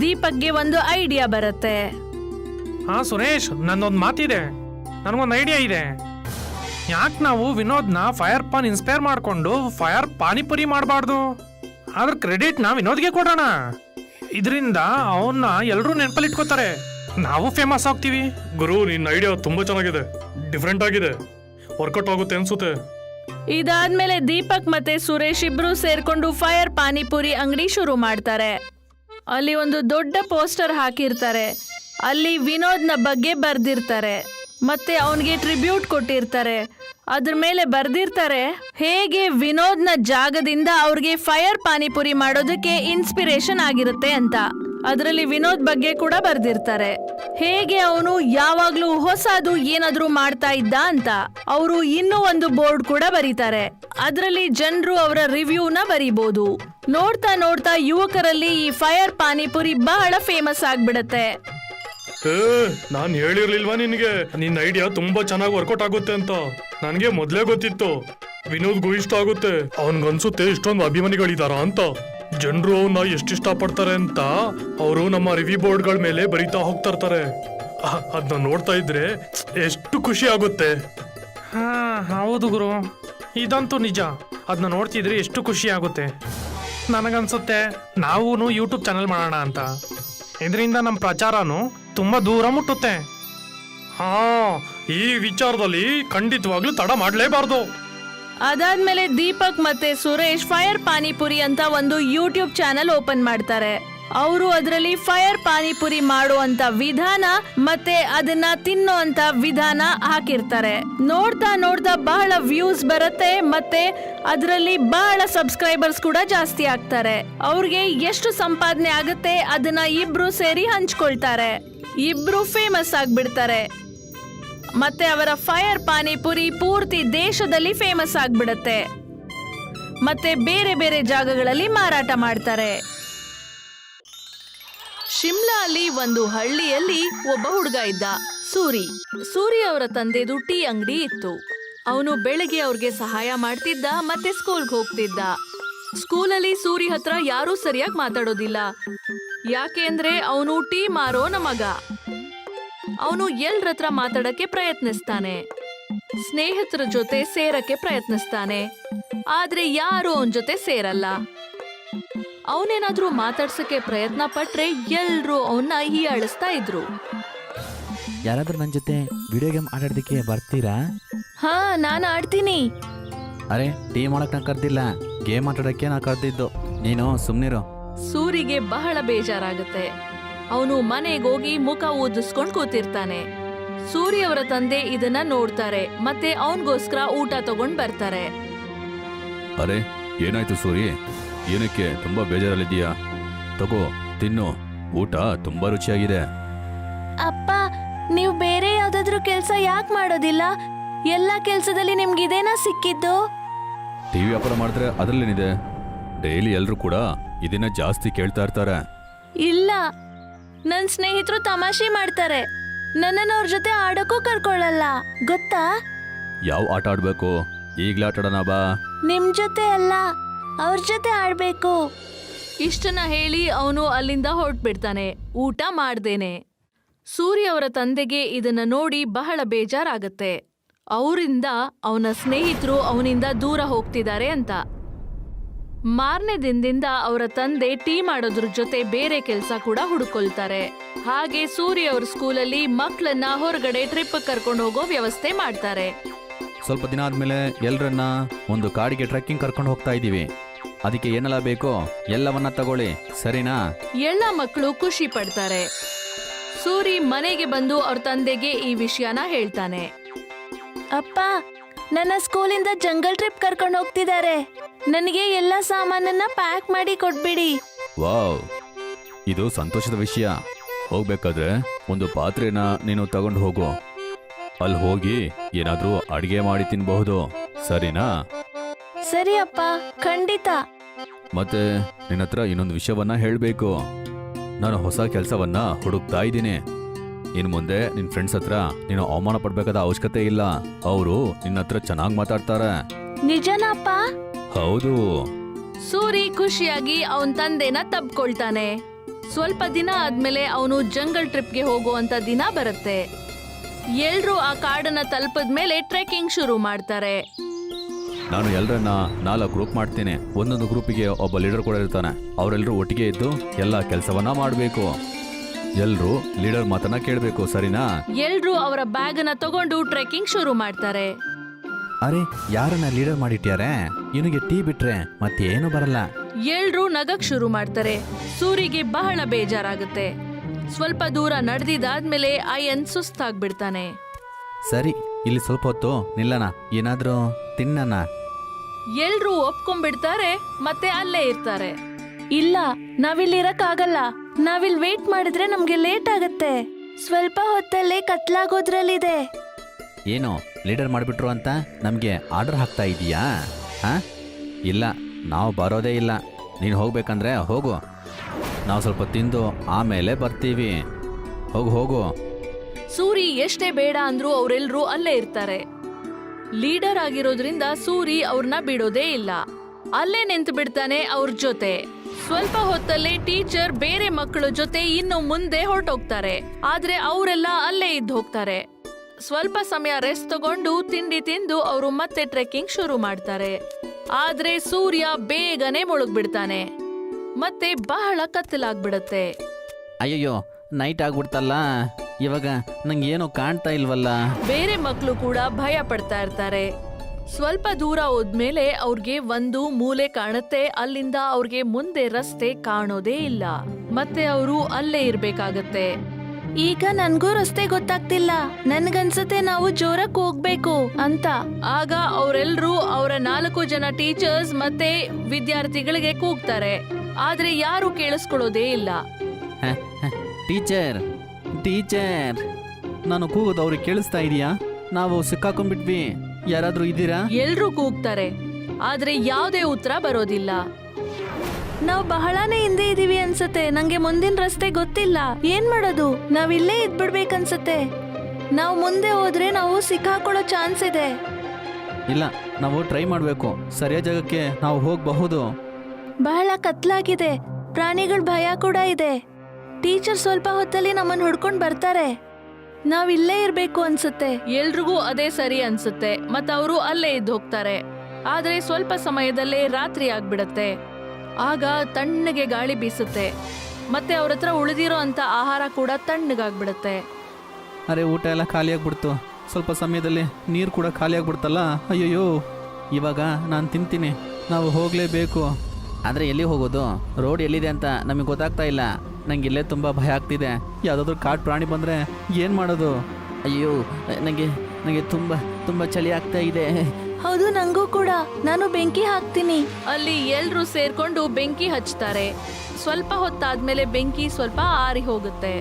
Speaker 1: ದೀಪಕ್ಗೆ ಒಂದು ಐಡಿಯಾ ಬರುತ್ತೆ.
Speaker 3: ಹಾ ಸುರೇಶ್ ನನ್ನೊಂದು ಮಾತಿದೆ. ನನಗೊಂದು ಐಡಿಯಾ ಇದೆ. ಯಾಕೆ ನಾವು ವಿನೋದ್ನ ಫೈರ್ ಪಾನ್ ಇನ್ಸ್ಪೈರ್ ಮಾಡ್ಕೊಂಡು ಫೈರ್ ಪಾನಿಪುರಿ ಮಾಡಬಾರ್ದು? ಆದ್ರೆ ಕ್ರೆಡಿಟ್ನ ವಿನೋದ್ಗೆ ಕೊಡೋಣ. ಇದರಿಂದ ಅವನ್ನ ಎಲ್ಲರೂ ನೆನಪಲ್ಲಿ ಇಟ್ಕೋತಾರೆ ನಾವು ಫೇಮಸ್ ಆಗ್ತೀವಿ.
Speaker 4: ಗುರು ನಿನ್ನ ಐಡಿಯಾ ತುಂಬಾ ಚೆನ್ನಾಗಿದೆ. ಡಿಫ್ರೆಂಟ್ ಆಗಿದೆ. ವರ್ಕೌಟ್ ಆಗುತ್ತೆ ಅನ್ಸುತ್ತೆ.
Speaker 1: ಇದಾದ್ಮೇಲೆ ದೀಪಕ್ ಮತ್ತೆ ಸುರೇಶ್ ಇಬ್ರು ಸೇರ್ಕೊಂಡು ಫೈರ್ ಪಾನಿಪುರಿ ಅಂಗಡಿ ಶುರು ಮಾಡ್ತಾರೆ. ಅಲ್ಲಿ ಒಂದು ದೊಡ್ಡ ಪೋಸ್ಟರ್ ಹಾಕಿರ್ತಾರೆ. ಅಲ್ಲಿ ವಿನೋದ್ನ ಬಗ್ಗೆ ಬರ್ದಿರ್ತಾರೆ. ಮತ್ತೆ ಅವನಿಗೆ ಟ್ರಿಬ್ಯೂಟ್ ಕೊಟ್ಟಿರ್ತಾರೆ. ಅದ್ರ ಮೇಲೆ ಬರ್ದಿರ್ತಾರೆ. ಹೇಗೆ ವಿನೋದ್ನ ಜಾಗದಿಂದ ಅವ್ರಿಗೆ ಫೈರ್ ಪಾನಿಪುರಿ ಮಾಡೋದಕ್ಕೆ ಇನ್ಸ್ಪಿರೇಷನ್ ಆಗಿರುತ್ತೆ ಅಂತ. ಅದರಲ್ಲಿ ವಿನೋದ್ ಬಗ್ಗೆ ಕೂಡ ಬರ್ದಿರ್ತಾರೆ. ಹೇಗೆ ಅವನು ಯಾವಾಗ್ಲೂ ಹೊಸದು ಏನಾದ್ರೂ ಮಾಡ್ತಾ ಇದ್ದ ಅಂತ ಅವರು ಇನ್ನೂ ಒಂದು ಬೋರ್ಡ್ ಕೂಡ ಬರೀತಾರೆ. ಅದರಲ್ಲಿ ಜನರು ಅವರ ರಿವ್ಯೂನ ಬರೀಬಹುದು ನೋಡ್ತಾ ನೋಡ್ತಾ ಯುವಕರಲ್ಲಿ ಈ ಫೈರ್ ಪಾನಿಪುರಿ ಬಹಳ ಫೇಮಸ್ ಆಗ್ಬಿಡತ್ತೆ.
Speaker 4: ನಾನ್ ಹೇಳಿರ್ಲಿಲ್ವಾ ನಿನಗೆ? ನಿನ್ನ ಐಡಿಯಾ ತುಂಬಾ ಚೆನ್ನಾಗಿ ವರ್ಕೌಟ್ ಆಗುತ್ತೆ ಅಂತ. ನನಗೆ ಮೊದಲೇ ಗೊತ್ತಿತ್ತು. ವಿನೋದ್ಗೂ ಇಷ್ಟ ಆಗುತ್ತೆ. ಅವನ್ಗನ್ಸುತ್ತೆ ಇಷ್ಟೊಂದು ಅಭಿಮಾನಿಗಳಿದಾರ ಅಂತ. ಜನರು ಅವನ್ನ ಎಷ್ಟು ಪಡ್ತಾರೆ ಅಂತ ಅವರು ನಮ್ಮ ರಿವ್ಯೂ ಬೋರ್ಡ್ಗಳ ಮೇಲೆ ಬರೀತಾ ಹೋಗ್ತಾ ಇರ್ತಾರೆ. ಅಹ್, ಅದ್ನ ನೋಡ್ತಾ ಇದ್ರೆ ಎಷ್ಟು ಖುಷಿ ಆಗುತ್ತೆ.
Speaker 3: ಹಾ ಹೌದು ಗುರು. ಇದಂತೂ ನಿಜ. ಅದನ್ನ ನೋಡ್ತಿದ್ರೆ ಎಷ್ಟು ಖುಷಿ ಆಗುತ್ತೆ. ನನಗನ್ಸುತ್ತೆ ನಾವು ಯೂಟ್ಯೂಬ್ ಚಾನಲ್ ಮಾಡೋಣ ಅಂತ. ಇದರಿಂದ ನಮ್ಮ ಪ್ರಚಾರನು ತುಂಬಾ ದೂರ ಮುಟ್ಟುತ್ತೆ.
Speaker 4: ಹಾ, ಈ ವಿಚಾರದಲ್ಲಿ ಖಂಡಿತವಾಗ್ಲೂ ತಡ ಮಾಡಲೇಬಾರ್ದು.
Speaker 1: ಅದಾದ್ಮೇಲೆ ದೀಪಕ್ ಮತ್ತೆ ಸುರೇಶ್ ಫೈರ್ ಪಾನಿಪುರಿ ಅಂತ ಒಂದು ಯೂಟ್ಯೂಬ್ ಚಾನೆಲ್ ಓಪನ್ ಮಾಡ್ತಾರೆ. ಅವರು ಅದರಲ್ಲಿ ಫೈರ್ ಪಾನಿಪುರಿ ಮಾಡುವಂತ ವಿಧಾನ ಮತ್ತೆ ಅದನ್ನ ತಿನ್ನುವಂತ ವಿಧಾನ ಹಾಕಿರ್ತಾರೆ. ನೋಡ್ತಾ ನೋಡ್ತಾ ಬಹಳ ವ್ಯೂಸ್ ಬರುತ್ತೆ ಮತ್ತೆ ಅದರಲ್ಲಿ ಬಹಳ ಸಬ್ಸ್ಕ್ರೈಬರ್ಸ್ ಕೂಡ ಜಾಸ್ತಿ ಆಗ್ತಾರೆ. ಅವ್ರಿಗೆ ಎಷ್ಟು ಸಂಪಾದನೆ ಆಗುತ್ತೆ ಅದನ್ನ ಇಬ್ರು ಸೇರಿ ಹಂಚ್ಕೊಳ್ತಾರೆ. ಇಬ್ರು ಫೇಮಸ್ ಆಗ್ಬಿಡ್ತಾರೆ. ಮತ್ತೆ ಅವರ ಫೈರ್ ಪಾನಿಪುರಿ ಪೂರ್ತಿ ದೇಶದಲ್ಲಿ ಫೇಮಸ್ ಆಗ್ಬಿಡತ್ತೆ. ಮತ್ತೆ ಬೇರೆ ಬೇರೆ ಜಾಗಗಳಲ್ಲಿ ಮಾರಾಟ ಮಾಡ್ತಾರೆ. ಶಿಮ್ಲಾ ಅಲ್ಲಿ ಒಂದು ಹಳ್ಳಿಯಲ್ಲಿ ಒಬ್ಬ ಹುಡುಗ ಇದ್ದ, ಸೂರಿ. ಸೂರಿ ಅವರ ತಂದೆದು ಟೀ ಅಂಗಡಿ ಇತ್ತು. ಅವನು ಬೆಳಗ್ಗೆ ಅವ್ರಿಗೆ ಸಹಾಯ ಮಾಡ್ತಿದ್ದ, ಮತ್ತೆ ಸ್ಕೂಲ್ಗೆ ಹೋಗ್ತಿದ್ದ. ಸ್ಕೂಲಲ್ಲಿ ಸೂರಿ ಹತ್ರ ಯಾರೂ ಸರಿಯಾಗಿ ಮಾತಾಡೋದಿಲ್ಲ. ಯಾಕೆಂದ್ರೆ ಅವನು ಟೀ ಮಾರೋನ ಮಗ. ಅವನು ಎಲ್ರ ಹತ್ರ ಮಾತಾಡಕ್ಕೆ ಪ್ರಯತ್ನಿಸ್ತಾನೆ. ಸ್ನೇಹಿತರ ಜೊತೆ ಸೇರಕ್ಕೆ ಪ್ರಯತ್ನಿಸ್ತಾನೆ. ಆದ್ರೆ ಯಾರು ಅವನ ಜೊತೆ ಸೇರಲ್ಲ. ಅವನೇನಾದ್ರೂ ಮಾತಾಡ್ಸಕ್ಕೆ ಪ್ರಯತ್ನ ಪಟ್ರೆ ಎಲ್ರೂ ಅವನ್ನ ಹೀಯಾಳಿಸ್ತಾ ಇದ್ರು.
Speaker 5: ಯಾರಾದ್ರೂ ನನ್ನ ಜೊತೆ ವಿಡಿಯೋ ಗೇಮ್ ಆಟಾಡೋದಕ್ಕೆ ಬರ್ತೀರಾ?
Speaker 1: ಹಾ ನಾನು ಆಡ್ತೀನಿ.
Speaker 5: ಅರೆ ಟೀಮ್ ಮಾಡಕ್ ನಾ ಕರ್ದಿಲ್ಲ. ಗೇಮ್ ಆಟಾಡಕ್ಕೆ ನಾ ಕರ್ದಿದ್ದು. ನೀನು ಸುಮ್ನಿರು.
Speaker 1: ಸೂರಿಗೆ ಬಹಳ ಬೇಜಾರಾಗುತ್ತೆ. ಅವನು ಮನೆಗೆ ಹೋಗಿ ಮುಖ ಊದಿಸ್ಕೊಂಡ್ ಕೂತಿರ್ತಾನೆ. ಸೂರಿ ಅವರ ತಂದೆ ಇದನ್ನ ನೋಡ್ತಾರೆ ಮತ್ತೆ ಅವನಿಗೋಸ್ಕರ ಊಟ ತಗೊಂಡ್ ಬರ್ತಾರೆ.
Speaker 6: ಅರೆ ಏನಾಯ್ತು ಸೂರಿ? ಏನಕ್ಕೆ ತುಂಬಾ ಬೇಜಾರಲ್ಲಿದ್ದೀಯಾ? ತಗೋ ತಿನ್ನು. ಊಟ ತುಂಬಾ ರುಚಿಯಾಗಿದೆ.
Speaker 1: ಅಪ್ಪ ನೀವು ಬೇರೆ ಯಾವ್ದಾದ್ರು ಕೆಲಸ ಯಾಕೆ ಮಾಡೋದಿಲ್ಲ? ಎಲ್ಲ ನಿಮ್ಗೆ ಇದೇನಾ ಸಿಕ್ಕಿದ್ದು?
Speaker 6: ಟಿವಿ ವ್ಯಾಪಾರ ಮಾಡಿದ್ರೆ ಅದರಲ್ಲೇನಿದೆ? ಡೈಲಿ ಎಲ್ಲರೂ ಕೂಡ ಇದನ್ನ ಜಾಸ್ತಿ ಕೇಳ್ತಾ ಇರ್ತಾರೆ.
Speaker 1: ಇಲ್ಲ. ನನ್ನ ಸ್ನೇಹಿತರು ತಮಾಷೆ ಮಾಡ್ತಾರೆ. ನನ್ನನ್ನು ಅವ್ರ ಜೊತೆ ಆಡಕ್ಕೂ ಕರ್ಕೊಳ್ಳಲ್ಲ. ಗೊತ್ತಾ?
Speaker 6: ಯಾವ ಆಟ ಆಡ್ಬೇಕು? ಈಗ್ಲೇ ಆಟ ಆಡೋಣ ಬಾ.
Speaker 1: ನಿಮ್ ಜೊತೆ ಅಲ್ಲ. ಅವ್ರ ಜೊತೆ ಆಡ್ಬೇಕು. ಇಷ್ಟನ್ನ ಹೇಳಿ ಅವನು ಅಲ್ಲಿಂದ ಹೊರಟ್ಬಿಡ್ತಾನೆ. ಊಟ ಮಾಡ್ದೇನೆ. ಸೂರ್ಯ ಅವರ ತಂದೆಗೆ ಇದನ್ನ ನೋಡಿ ಬಹಳ ಬೇಜಾರಾಗತ್ತೆ. ಅವರಿಂದ ಅವನ ಸ್ನೇಹಿತರು ಅವನಿಂದ ದೂರ ಹೋಗ್ತಿದ್ದಾರೆ ಅಂತ. ಮಾರನೇ ದಿನದಿಂದ ಅವರ ತಂದೆ ಟೀ ಮಾಡೋದ್ರ ಜೊತೆ ಬೇರೆ ಕೆಲಸ ಕೂಡ ಹುಡುಕೊಳ್ತಾರೆ. ಹಾಗೆ ಸೂರ್ಯ ಅವ್ರ ಸ್ಕೂಲಲ್ಲಿ ಮಕ್ಕಳನ್ನ ಹೊರಗಡೆ ಟ್ರಿಪ್ ಕರ್ಕೊಂಡು ಹೋಗೋ ವ್ಯವಸ್ಥೆ ಮಾಡ್ತಾರೆ.
Speaker 5: ಸ್ವಲ್ಪ ದಿನ ಆದ್ಮೇಲೆ ಎಲ್ರನ್ನ ಒಂದು ಕಾಡಿಗೆ ಟ್ರೆಕ್ಕಿಂಗ್ ಕರ್ಕೊಂಡು ಹೋಗ್ತಾ ಇದ್ದೀವಿ. ಅದಕ್ಕೆ ಏನೆಲ್ಲ ಬೇಕೋ ಎಲ್ಲವನ್ನ ತಗೊಳ್ಳಿ ಸರಿನಾ?
Speaker 1: ಎಲ್ಲ ಮಕ್ಕಳು ಖುಷಿ ಪಡ್ತಾರೆ. ಸೂರಿ ಮನೆಗೆ ಬಂದು ಅವ್ರ ತಂದೆಗೆ ಈ ವಿಷಯನ ಹೇಳ್ತಾನೆ. ಅಪ್ಪ ನನ್ನ ಸ್ಕೂಲಿಂದ ಜಂಗಲ್ ಟ್ರಿಪ್ ಕರ್ಕೊಂಡು ಹೋಗ್ತಿದ್ದಾರೆ. ನನಗೆ ಎಲ್ಲ ಸಾಮಾನನ್ನ ಪ್ಯಾಕ್ ಮಾಡಿ ಕೊಟ್ಬಿಡಿ.
Speaker 6: ವಾವ್ ಇದು ಸಂತೋಷದ ವಿಷಯ. ಹೋಗ್ಬೇಕಾದ್ರೆ ಒಂದು ಪಾತ್ರೆನ ನೀನು ತಗೊಂಡು ಹೋಗು. ಅಲ್ಲಿ ಹೋಗಿ ಏನಾದ್ರೂ ಅಡಿಗೆ ಮಾಡಿ ತಿನ್ಬಹುದು. ಸರಿನಾ?
Speaker 1: ಸರಿ ಅಪ್ಪ ಖಂಡಿತ.
Speaker 6: ಮತ್ತೆ ನಿನ್ನ ಹತ್ರ ಇನ್ನೊಂದು ವಿಷಯವನ್ನ ಹೇಳಬೇಕು. ನಾನು ಹೊಸ ಕೆಲಸವನ್ನ ಹುಡುಕ್ತಾ ಇದ್ದೀನಿ. ಇನ್ನು ಮುಂದೆ ನಿನ್ನ ಫ್ರೆಂಡ್ಸ್ ಹತ್ರ ನೀನು ಅವಮಾನ ಪಡ್ಬೇಕಾದ ಅವಶ್ಯಕತೆ ಇಲ್ಲ. ಅವರು ನಿನ್ನ ಹತ್ರ ಚೆನ್ನಾಗಿ ಮಾತಾಡ್ತಾರೆ.
Speaker 1: ನಿಜನಪ್ಪ
Speaker 6: ಹೌದು.
Speaker 1: ಸೂರಿ ಖುಷಿಯಾಗಿ ಅವನ್ ತಂದೆನ ತಬ್ಕೊಳ್ತಾನೆ. ಸ್ವಲ್ಪ ದಿನ ಆದ್ಮೇಲೆ ಅವನು ಜಂಗಲ್ ಟ್ರಿಪ್ಗೆ ಹೋಗುವಂತ ದಿನ ಬರುತ್ತೆ. ಎಲ್ರೂ ಆ ಕಾಡನ್ನ ತಲುಪದ್ಮೇಲೆ ಟ್ರೆಕ್ಕಿಂಗ್ ಶುರು ಮಾಡ್ತಾರೆ.
Speaker 6: ನಾನು ಎಲ್ಲರನ್ನ ನಾಲ್ಕು ಗ್ರೂಪ್ ಮಾಡ್ತೇನೆ. ಒಂದೊಂದು ಗ್ರೂಪಿಗೆ ಒಬ್ಬ ಲೀಡರ್ ಕೂಡ ಇರ್ತಾನೆ. ಅವರೆಲ್ಲರೂ ಒಟ್ಟಿಗೆ ಇದ್ದು ಎಲ್ಲ ಕೆಲಸವನ್ನ ಮಾಡಬೇಕು. ಎಲ್ಲರೂ ಲೀಡರ್ ಮಾತನ್ನ ಕೇಳಬೇಕು ಸರಿನಾ?
Speaker 1: ಎಲ್ರೂ ಅವರ ಬ್ಯಾಗ್ ಅನ್ನ ತಗೊಂಡು ಟ್ರೆಕ್ಕಿಂಗ್ ಶುರು ಮಾಡ್ತಾರೆ.
Speaker 5: ಅರೆ ಯಾರನ್ನ ಲೀಡರ್ ಮಾಡಿಟ್ಯಾರೆ? ಇವನಿಗೆ ಟೀ ಬಿಟ್ರೆ ಏನು ಬರಲ್ಲ.
Speaker 1: ಎಲ್ರೂ ನಗಕ್ ಶುರು ಮಾಡ್ತಾರೆ. ಸೂರಿಗೆ ಬಹಳ ಬೇಜಾರಾಗುತ್ತೆ. ಸ್ವಲ್ಪ ದೂರ ನಡೆದಿದ್ದಾದ್ಮೇಲೆ ಅಯನ್ ಸುಸ್ತಾಗ್ಬಿಡ್ತಾನೆ.
Speaker 5: ಸರಿ ಇಲ್ಲಿ ಸ್ವಲ್ಪ ಹೊತ್ತು ನಿಲ್ಲಣ ಏನಾದ್ರೂ ತಿನ್ನಣ
Speaker 1: ಎಲ್ರೂ ಒಪ್ಕೊಂಡ್ಬಿಡ್ತಾರೆ ಮತ್ತೆ ಅಲ್ಲೇ ಇರ್ತಾರೆ. ಇಲ್ಲ ನಾವಿಲ್ಲಿರಕ್ಕಾಗಲ್ಲ. ನಾವಿಲ್ ವೇಟ್ ಮಾಡಿದ್ರೆ ನಮ್ಗೆ ಲೇಟ್ ಆಗತ್ತೆ. ಸ್ವಲ್ಪ ಹೊತ್ತಲ್ಲೇ ಕತ್ಲಾಗೋದ್ರಲ್ಲಿದೆ.
Speaker 5: ಏನು ಲೀಡರ್ ಮಾಡಿಬಿಟ್ರು ಅಂತ ನಮಗೆ ಆರ್ಡರ್ ಹಾಕ್ತಾ ಇದೀಯಾ? ಹಾ? ಇಲ್ಲ ನಾವು ಬರೋದೇ ಇಲ್ಲ. ನೀನು ಹೋಗ್ಬೇಕಂದ್ರೆ ಹೋಗು. ನಾವು ಸ್ವಲ್ಪ ತಿಂದು ಆಮೇಲೆ ಬರ್ತೀವಿ. ಹೋಗು ಹೋಗು.
Speaker 1: ಸೂರಿ ಎಷ್ಟೇ ಬೇಡ ಅಂದ್ರೂ ಅವರೆಲ್ಲರೂ ಅಲ್ಲೇ ಇರ್ತಾರೆ. ಲೀಡರ್ ಆಗಿರೋದ್ರಿಂದ ಸೂರಿ ಅವ್ರನ್ನ ಬಿಡೋದೇ ಇಲ್ಲ. ಅಲ್ಲೇ ನಿಂತು ಬಿಡ್ತಾನೆ ಅವ್ರ ಜೊತೆ. ಸ್ವಲ್ಪ ಹೊತ್ತಲ್ಲೇ ಟೀಚರ್ ಬೇರೆ ಮಕ್ಕಳ ಜೊತೆ ಇನ್ನು ಮುಂದೆ ಹೊರಟೋಗ್ತಾರೆ. ಆದ್ರೆ ಅವರೆಲ್ಲ ಅಲ್ಲೇ ಇದ್ದು ಹೋಗ್ತಾರೆ. ಸ್ವಲ್ಪ ಸಮಯ ರೆಸ್ಟ್ ತಗೊಂಡು ತಿಂಡಿ ತಿಂದು ಅವರು ಮತ್ತೆ ಟ್ರೆಕ್ಕಿಂಗ್ ಶುರು ಮಾಡ್ತಾರೆ. ಆದ್ರೆ ಸೂರ್ಯ ಬೇಗನೆ ಮುಳುಗ್ಬಿಡ್ತಾನೆ. ಮತ್ತೆ ಬಹಳ ಕತ್ತಲಾಗ್ಬಿಡತ್ತೆ.
Speaker 5: ಅಯ್ಯಯ್ಯೋ ನೈಟ್ ಆಗ್ಬಿಡ್ತಲ್ಲ. ಇವಾಗ ನಂಗೆ ಏನೋ ಕಾಣ್ತಾ ಇಲ್ವಲ್ಲ.
Speaker 1: ಬೇರೆ ಮಕ್ಕಳು ಕೂಡ ಭಯ ಪಡ್ತಾ ಇರ್ತಾರೆ. ಸ್ವಲ್ಪ ದೂರ ಹೋದ್ಮೇಲೆ ಅವ್ರಿಗೆ ಒಂದು ಮೂಲೆ ಕಾಣುತ್ತೆ ಅಲ್ಲಿಂದ ಅವ್ರಿಗೆ ಮುಂದೆ ರಸ್ತೆ ಕಾಣೋದೇ ಇಲ್ಲ. ಮತ್ತೆ ಅವರು ಅಲ್ಲೇ ಇರ್ಬೇಕಾಗತ್ತೆ. ಈಗ ನನ್ಗೂ ರಸ್ತೆ ಗೊತ್ತಾಗ್ತಿಲ್ಲ. ನನ್ಗನ್ಸತ್ತೆ ನಾವು ಜೋರಕ್ ಹೋಗ್ಬೇಕು ಅಂತ. ಆಗ ಅವರೆಲ್ಲರೂ ಅವರ ನಾಲ್ಕು ಜನ ಟೀಚರ್ಸ್ ಮತ್ತೆ ವಿದ್ಯಾರ್ಥಿಗಳಿಗೆ ಕೂಗ್ತಾರೆ. ಆದ್ರೆ ಯಾರು ಕೇಳಿಸ್ಕೊಳ್ಳೋದೇ ಇಲ್ಲ.
Speaker 5: ಟೀಚರ್ ಟೀಚರ್ ನಾನು ಕೂಗೋದು ಅವ್ರಿಗೆ ಕೇಳಿಸ್ತಾ ಇದೀಯಾ? ನಾವು ಸಿಕ್ಕಾಕೊಂಡ್ಬಿಟ್ವಿ. ಯಾರಾದರೂ ಇದ್ದೀರಾ?
Speaker 1: ಎಲ್ರೂ ಕೂಗ್ತಾರೆ. ಆದ್ರೆ ಯಾವುದೇ ಉತ್ತರ ಬರೋದಿಲ್ಲ. ನಾವು ಬಹಳಾನೇ ಹಿಂದೆ ಇದೀವಿ ಅನ್ಸತ್ತೆ. ನಂಗೆ ಮುಂದಿನ ರಸ್ತೆ ಗೊತ್ತಿಲ್ಲ. ಏನ್ ಮಾಡೋದು? ನಾವ್ ಇಲ್ಲೇ ಇದ್ಬಿಡ್ಬೇಕನ್ಸತ್ತೆ. ನಾವು ಮುಂದೆ ಹೋದ್ರೆ ನಾವು ಸಿಕ್ಕಾಕೊಳ್ಳೋ ಚಾನ್ಸ್ ಇದೆ.
Speaker 5: ಇಲ್ಲ ನಾವು ಟ್ರೈ ಮಾಡಬೇಕು. ಸರಿಯಾದ ಜಾಗಕ್ಕೆ ನಾವು ಹೋಗಬಹುದು.
Speaker 1: ಬಹಳ ಕತ್ಲಾಗಿದೆ. ಪ್ರಾಣಿಗಳ ಭಯ ಕೂಡ ಇದೆ. ಟೀಚರ್ ಸ್ವಲ್ಪ ಹೊತ್ತಲ್ಲಿ ನಮ್ಮನ್ನ ಹುಡ್ಕೊಂಡ್ ಬರ್ತಾರೆ. ನಾವ್ ಇಲ್ಲೇ ಇರ್ಬೇಕು ಅನ್ಸುತ್ತೆ. ಎಲ್ರಿಗೂ ಅದೇ ಸರಿ ಅನ್ಸುತ್ತೆ. ಮತ್ತ ಅವರು ಅಲ್ಲೇ ಇದ್ದು ಹೋಗ್ತಾರೆ. ಆದ್ರೆ ಸ್ವಲ್ಪ ಸಮಯದಲ್ಲೇ ರಾತ್ರಿ ಆಗ್ಬಿಡತ್ತೆ. ಆಗ ತಣ್ಣಗೆ ಗಾಳಿ ಬೀಸುತ್ತೆ. ಮತ್ತೆ ಅವ್ರ ಹತ್ರ ಉಳಿದಿರೋ ಅಂತ ಆಹಾರ ಕೂಡ ತಣ್ಣಗಾಗ್ಬಿಡತ್ತೆ.
Speaker 5: ಅರೆ ಊಟ ಎಲ್ಲ ಖಾಲಿ ಆಗ್ಬಿಡ್ತು. ಸ್ವಲ್ಪ ಸಮಯದಲ್ಲಿ ನೀರು ಕೂಡ ಖಾಲಿ ಆಗ್ಬಿಡ್ತಲ್ಲ? ಅಯ್ಯಯ್ಯೋ. ಇವಾಗ ನಾನು ತಿಂತೀನಿ. ನಾವು ಹೋಗಲೇಬೇಕು. ಆದರೆ ಎಲ್ಲಿ ಹೋಗೋದು? ರೋಡ್ ಎಲ್ಲಿದೆ ಅಂತ ನಮಗೆ ಗೊತ್ತಾಗ್ತಾ ಇಲ್ಲ. ನಂಗೆ ಇಲ್ಲೇ ತುಂಬ ಭಯ ಆಗ್ತಿದೆ. ಯಾವುದಾದ್ರೂ ಕಾಡು ಪ್ರಾಣಿ ಬಂದರೆ ಏನು ಮಾಡೋದು? ಅಯ್ಯೋ ನನಗೆ ನನಗೆ ತುಂಬ ತುಂಬ ಚಳಿ ಆಗ್ತಾ ಇದೆ.
Speaker 1: ಹೌದು ನಂಗೂ ಕೂಡ. ನಾನು ಬೆಂಕಿ ಹಾಕ್ತೀನಿ. ಅಲ್ಲಿ ಎಲ್ಲರೂ ಸೇರ್ಕೊಂಡು ಬೆಂಕಿ ಹಚ್ತಾರೆ. ಸ್ವಲ್ಪ ಹೊತ್ತಾದ್ಮೇಲೆ ಬೆಂಕಿ ಸ್ವಲ್ಪ ಆರಿ ಹೋಗುತ್ತೆ.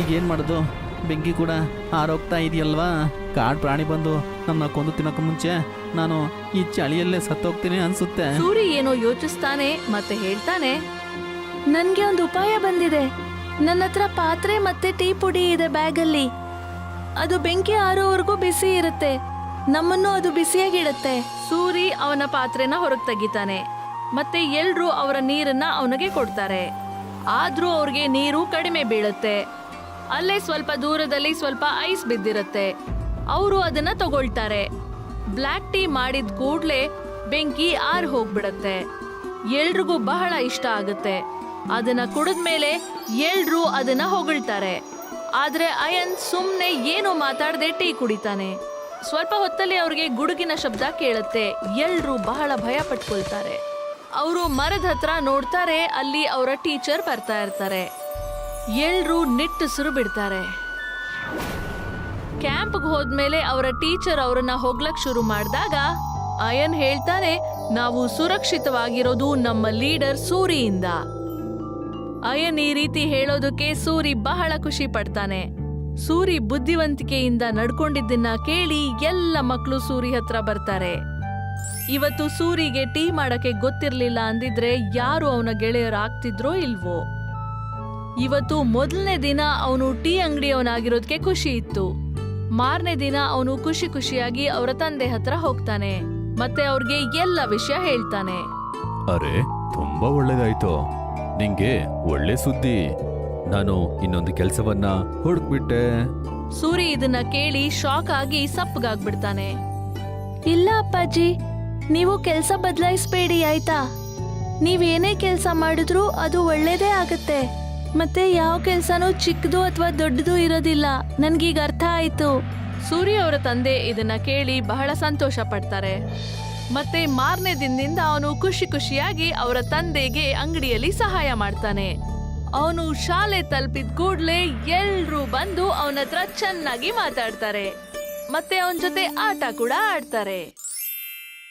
Speaker 5: ಈಗ ಏನು ಮಾಡೋದು? ಬೆಂಕಿ ಕೂಡ ಆರೋಗ್ತಾ ಇದೆಯಲ್ವಾ? ಕಾಡು ಪ್ರಾಣಿ ಬಂದು ನನ್ನ ಕೊಂದು ತಿನ್ನೋಕೆ ಮುಂಚೆ ನಾನು ಈ ಚಳಿಯಲ್ಲೇ ಸತ್ತೋಗ್ತೀನಿ ಅನ್ಸುತ್ತೆ.
Speaker 1: ಸೂರಿ ಏನೋ ಯೋಚಿಸ್ತಾನೆ ಮತ್ತೆ ಹೇಳ್ತಾನೆ, ನನ್ಗೆ ಒಂದು ಉಪಾಯ ಬಂದಿದೆ. ನನ್ನ ಹತ್ರ ಪಾತ್ರೆ ಮತ್ತೆ ಟೀ ಪುಡಿ ಇದೆ ಬ್ಯಾಗಲ್ಲಿ. ಅದು ಬೆಂಕಿ ಆರೋವರೆಗೂ ಬಿಸಿ ಇರುತ್ತೆ. ನಮ್ಮನ್ನು ಅದು ಬಿಸಿಯಾಗಿಡುತ್ತೆ ಸೂರಿ ಅವನ ಪಾತ್ರೆನ ಹೊರಗೆ ತೆಗಿತಾನೆ. ಮತ್ತೆ ಎಲ್ರೂ ಅವರ ನೀರನ್ನ ಅವನಿಗೆ ಕೊಡ್ತಾರೆ. ಆದ್ರೂ ಅವ್ರಿಗೆ ನೀರು ಕಡಿಮೆ ಬೀಳುತ್ತೆ. ಅಲ್ಲೇ ಸ್ವಲ್ಪ ದೂರದಲ್ಲಿ ಸ್ವಲ್ಪ ಐಸ್ ಬಿದ್ದಿರುತ್ತೆ. ಅವರು ಅದನ್ನ ತಗೊಳ್ತಾರೆ. ಬ್ಲ್ಯಾಕ್ ಟೀ ಮಾಡಿದ ಕೂಡಲೇ ಬೆಂಕಿ ಆರ್ ಹೋಗ್ಬಿಡತ್ತೆ. ಎಲ್ರಿಗೂ ಬಹಳ ಇಷ್ಟ ಆಗುತ್ತೆ. ಅದನ್ನ ಕುಡಿದ್ಮೇಲೆ ಎಲ್ರೂ ಅದನ್ನ ಹೊಗಳ್ತಾರೆ. ಆದ್ರೆ ಅಯನ್ ಸುಮ್ನೆ ಏನು ಮಾತಾಡದೆ ಟೀ ಕುಡಿತಾನೆ. ಸ್ವಲ್ಪ ಹೊತ್ತಲ್ಲಿ ಅವ್ರಿಗೆ ಗುಡುಗಿನ ಶಬ್ದ ಕೇಳುತ್ತೆ. ಎಲ್ರೂ ಬಹಳ ಭಯ ಪಟ್ಕೊಳ್ತಾರೆ. ಅವರು ಮರದ ಹತ್ರ ನೋಡ್ತಾರೆ, ಅಲ್ಲಿ ಅವರ ಟೀಚರ್ ಬರ್ತಾ ಇರ್ತಾರೆ. ಎಲ್ರೂ ನಿಟ್ಟುಸಿರು ಬಿಡ್ತಾರೆ. ಕ್ಯಾಂಪ್ಗೆ ಹೋದ್ಮೇಲೆ ಅವರ ಟೀಚರ್ ಅವರನ್ನ ಹೋಗ್ಲಕ್ ಶುರು ಮಾಡಿದಾಗ ಅಯನ್ ಹೇಳ್ತಾನೆ, ನಾವು ಸುರಕ್ಷಿತವಾಗಿರೋದು ನಮ್ಮ ಲೀಡರ್ ಸೂರಿಯಿಂದ. ಅಯನ್ ಈ ರೀತಿ ಹೇಳೋದಕ್ಕೆ ಸೂರಿ ಬಹಳ ಖುಷಿ ಪಡ್ತಾನೆ. ಸೂರಿ ಬುದ್ಧಿವಂತಿಕೆಯಿಂದ ನಡ್ಕೊಂಡಿದ್ದನ್ನ ಕೇಳಿ ಎಲ್ಲ ಮಕ್ಕಳು ಸೂರಿ ಹತ್ರ ಬರ್ತಾರೆ. ಇವತ್ತು ಸೂರಿಗೆ ಟೀ ಮಾಡಕ್ಕೆ ಗೊತ್ತಿರ್ಲಿಲ್ಲ ಅಂದಿದ್ರೆ ಯಾರು ಅವನ ಗೆಳೆಯರಾಗ್ತಿದ್ರೋ ಇಲ್ವೋ. ಇವತ್ತು ಮೊದಲನೇ ದಿನ ಅವನು ಟೀ ಅಂಗಡಿಯವನಾಗಿರೋದಕ್ಕೆ ಖುಷಿ ಇತ್ತು. ಮಾರನೇ ದಿನ ಅವನು ಖುಷಿ ಖುಷಿಯಾಗಿ ಅವರ ತಂದೆ ಹತ್ರ ಹೋಗ್ತಾನೆ. ಮತ್ತೆ ಅವ್ರಿಗೆ ಎಲ್ಲ ವಿಷಯ ಹೇಳ್ತಾನೆ.
Speaker 6: ಅರೆ ತುಂಬಾ ಒಳ್ಳೇದಾಯ್ತು. ನಿಂಗೆ ಒಳ್ಳೆ ಸುದ್ದಿ. ನಾನು ಇನ್ನೊಂದು ಕೆಲಸವನ್ನ ಹುಡುಕ್ಬಿಟ್ಟೆ.
Speaker 1: ಸೂರಿ ಇದನ್ನ ಕೇಳಿ ಶಾಕ್ ಆಗಿ ಸಪ್ಪಗಾಗ್ಬಿಡ್ತಾನೆ. ಇಲ್ಲ ಅಪ್ಪಾಜಿ ನೀವು ಕೆಲಸ ಬದಲಾಯಿಸ್ಬೇಡಿ ಆಯ್ತಾ? ನೀವೇನೇ ಕೆಲಸ ಮಾಡಿದ್ರೂ ಅದು ಒಳ್ಳೇದೇ ಆಗುತ್ತೆ. ಮತ್ತೆ ಯಾವ ಕೆಲಸನೂ ಚಿಕ್ಕದು ಅಥವಾ ದೊಡ್ಡದು ಇರೋದಿಲ್ಲ. ನನ್ಗೀಗ ಅರ್ಥ ಆಯ್ತು. ಸೂರ್ಯ ಅವರ ತಂದೆ ಇದನ್ನ ಕೇಳಿ ಬಹಳ ಸಂತೋಷ ಪಡ್ತಾರೆ. ಮತ್ತೆ ಮಾರನೇ ದಿನದಿಂದ ಅವನು ಖುಷಿ ಖುಷಿಯಾಗಿ ಅವರ ತಂದೆಗೆ ಅಂಗಡಿಯಲ್ಲಿ ಸಹಾಯ ಮಾಡ್ತಾನೆ. ಅವನು ಶಾಲೆ ತಲುಪಿದ ಕೂಡ್ಲೆ ಎಲ್ರೂ ಬಂದು ಅವನತ್ರ ಚೆನ್ನಾಗಿ ಮಾತಾಡ್ತಾರೆ. ಮತ್ತೆ ಅವನ ಜೊತೆ ಆಟ ಕೂಡ ಆಡ್ತಾರೆ.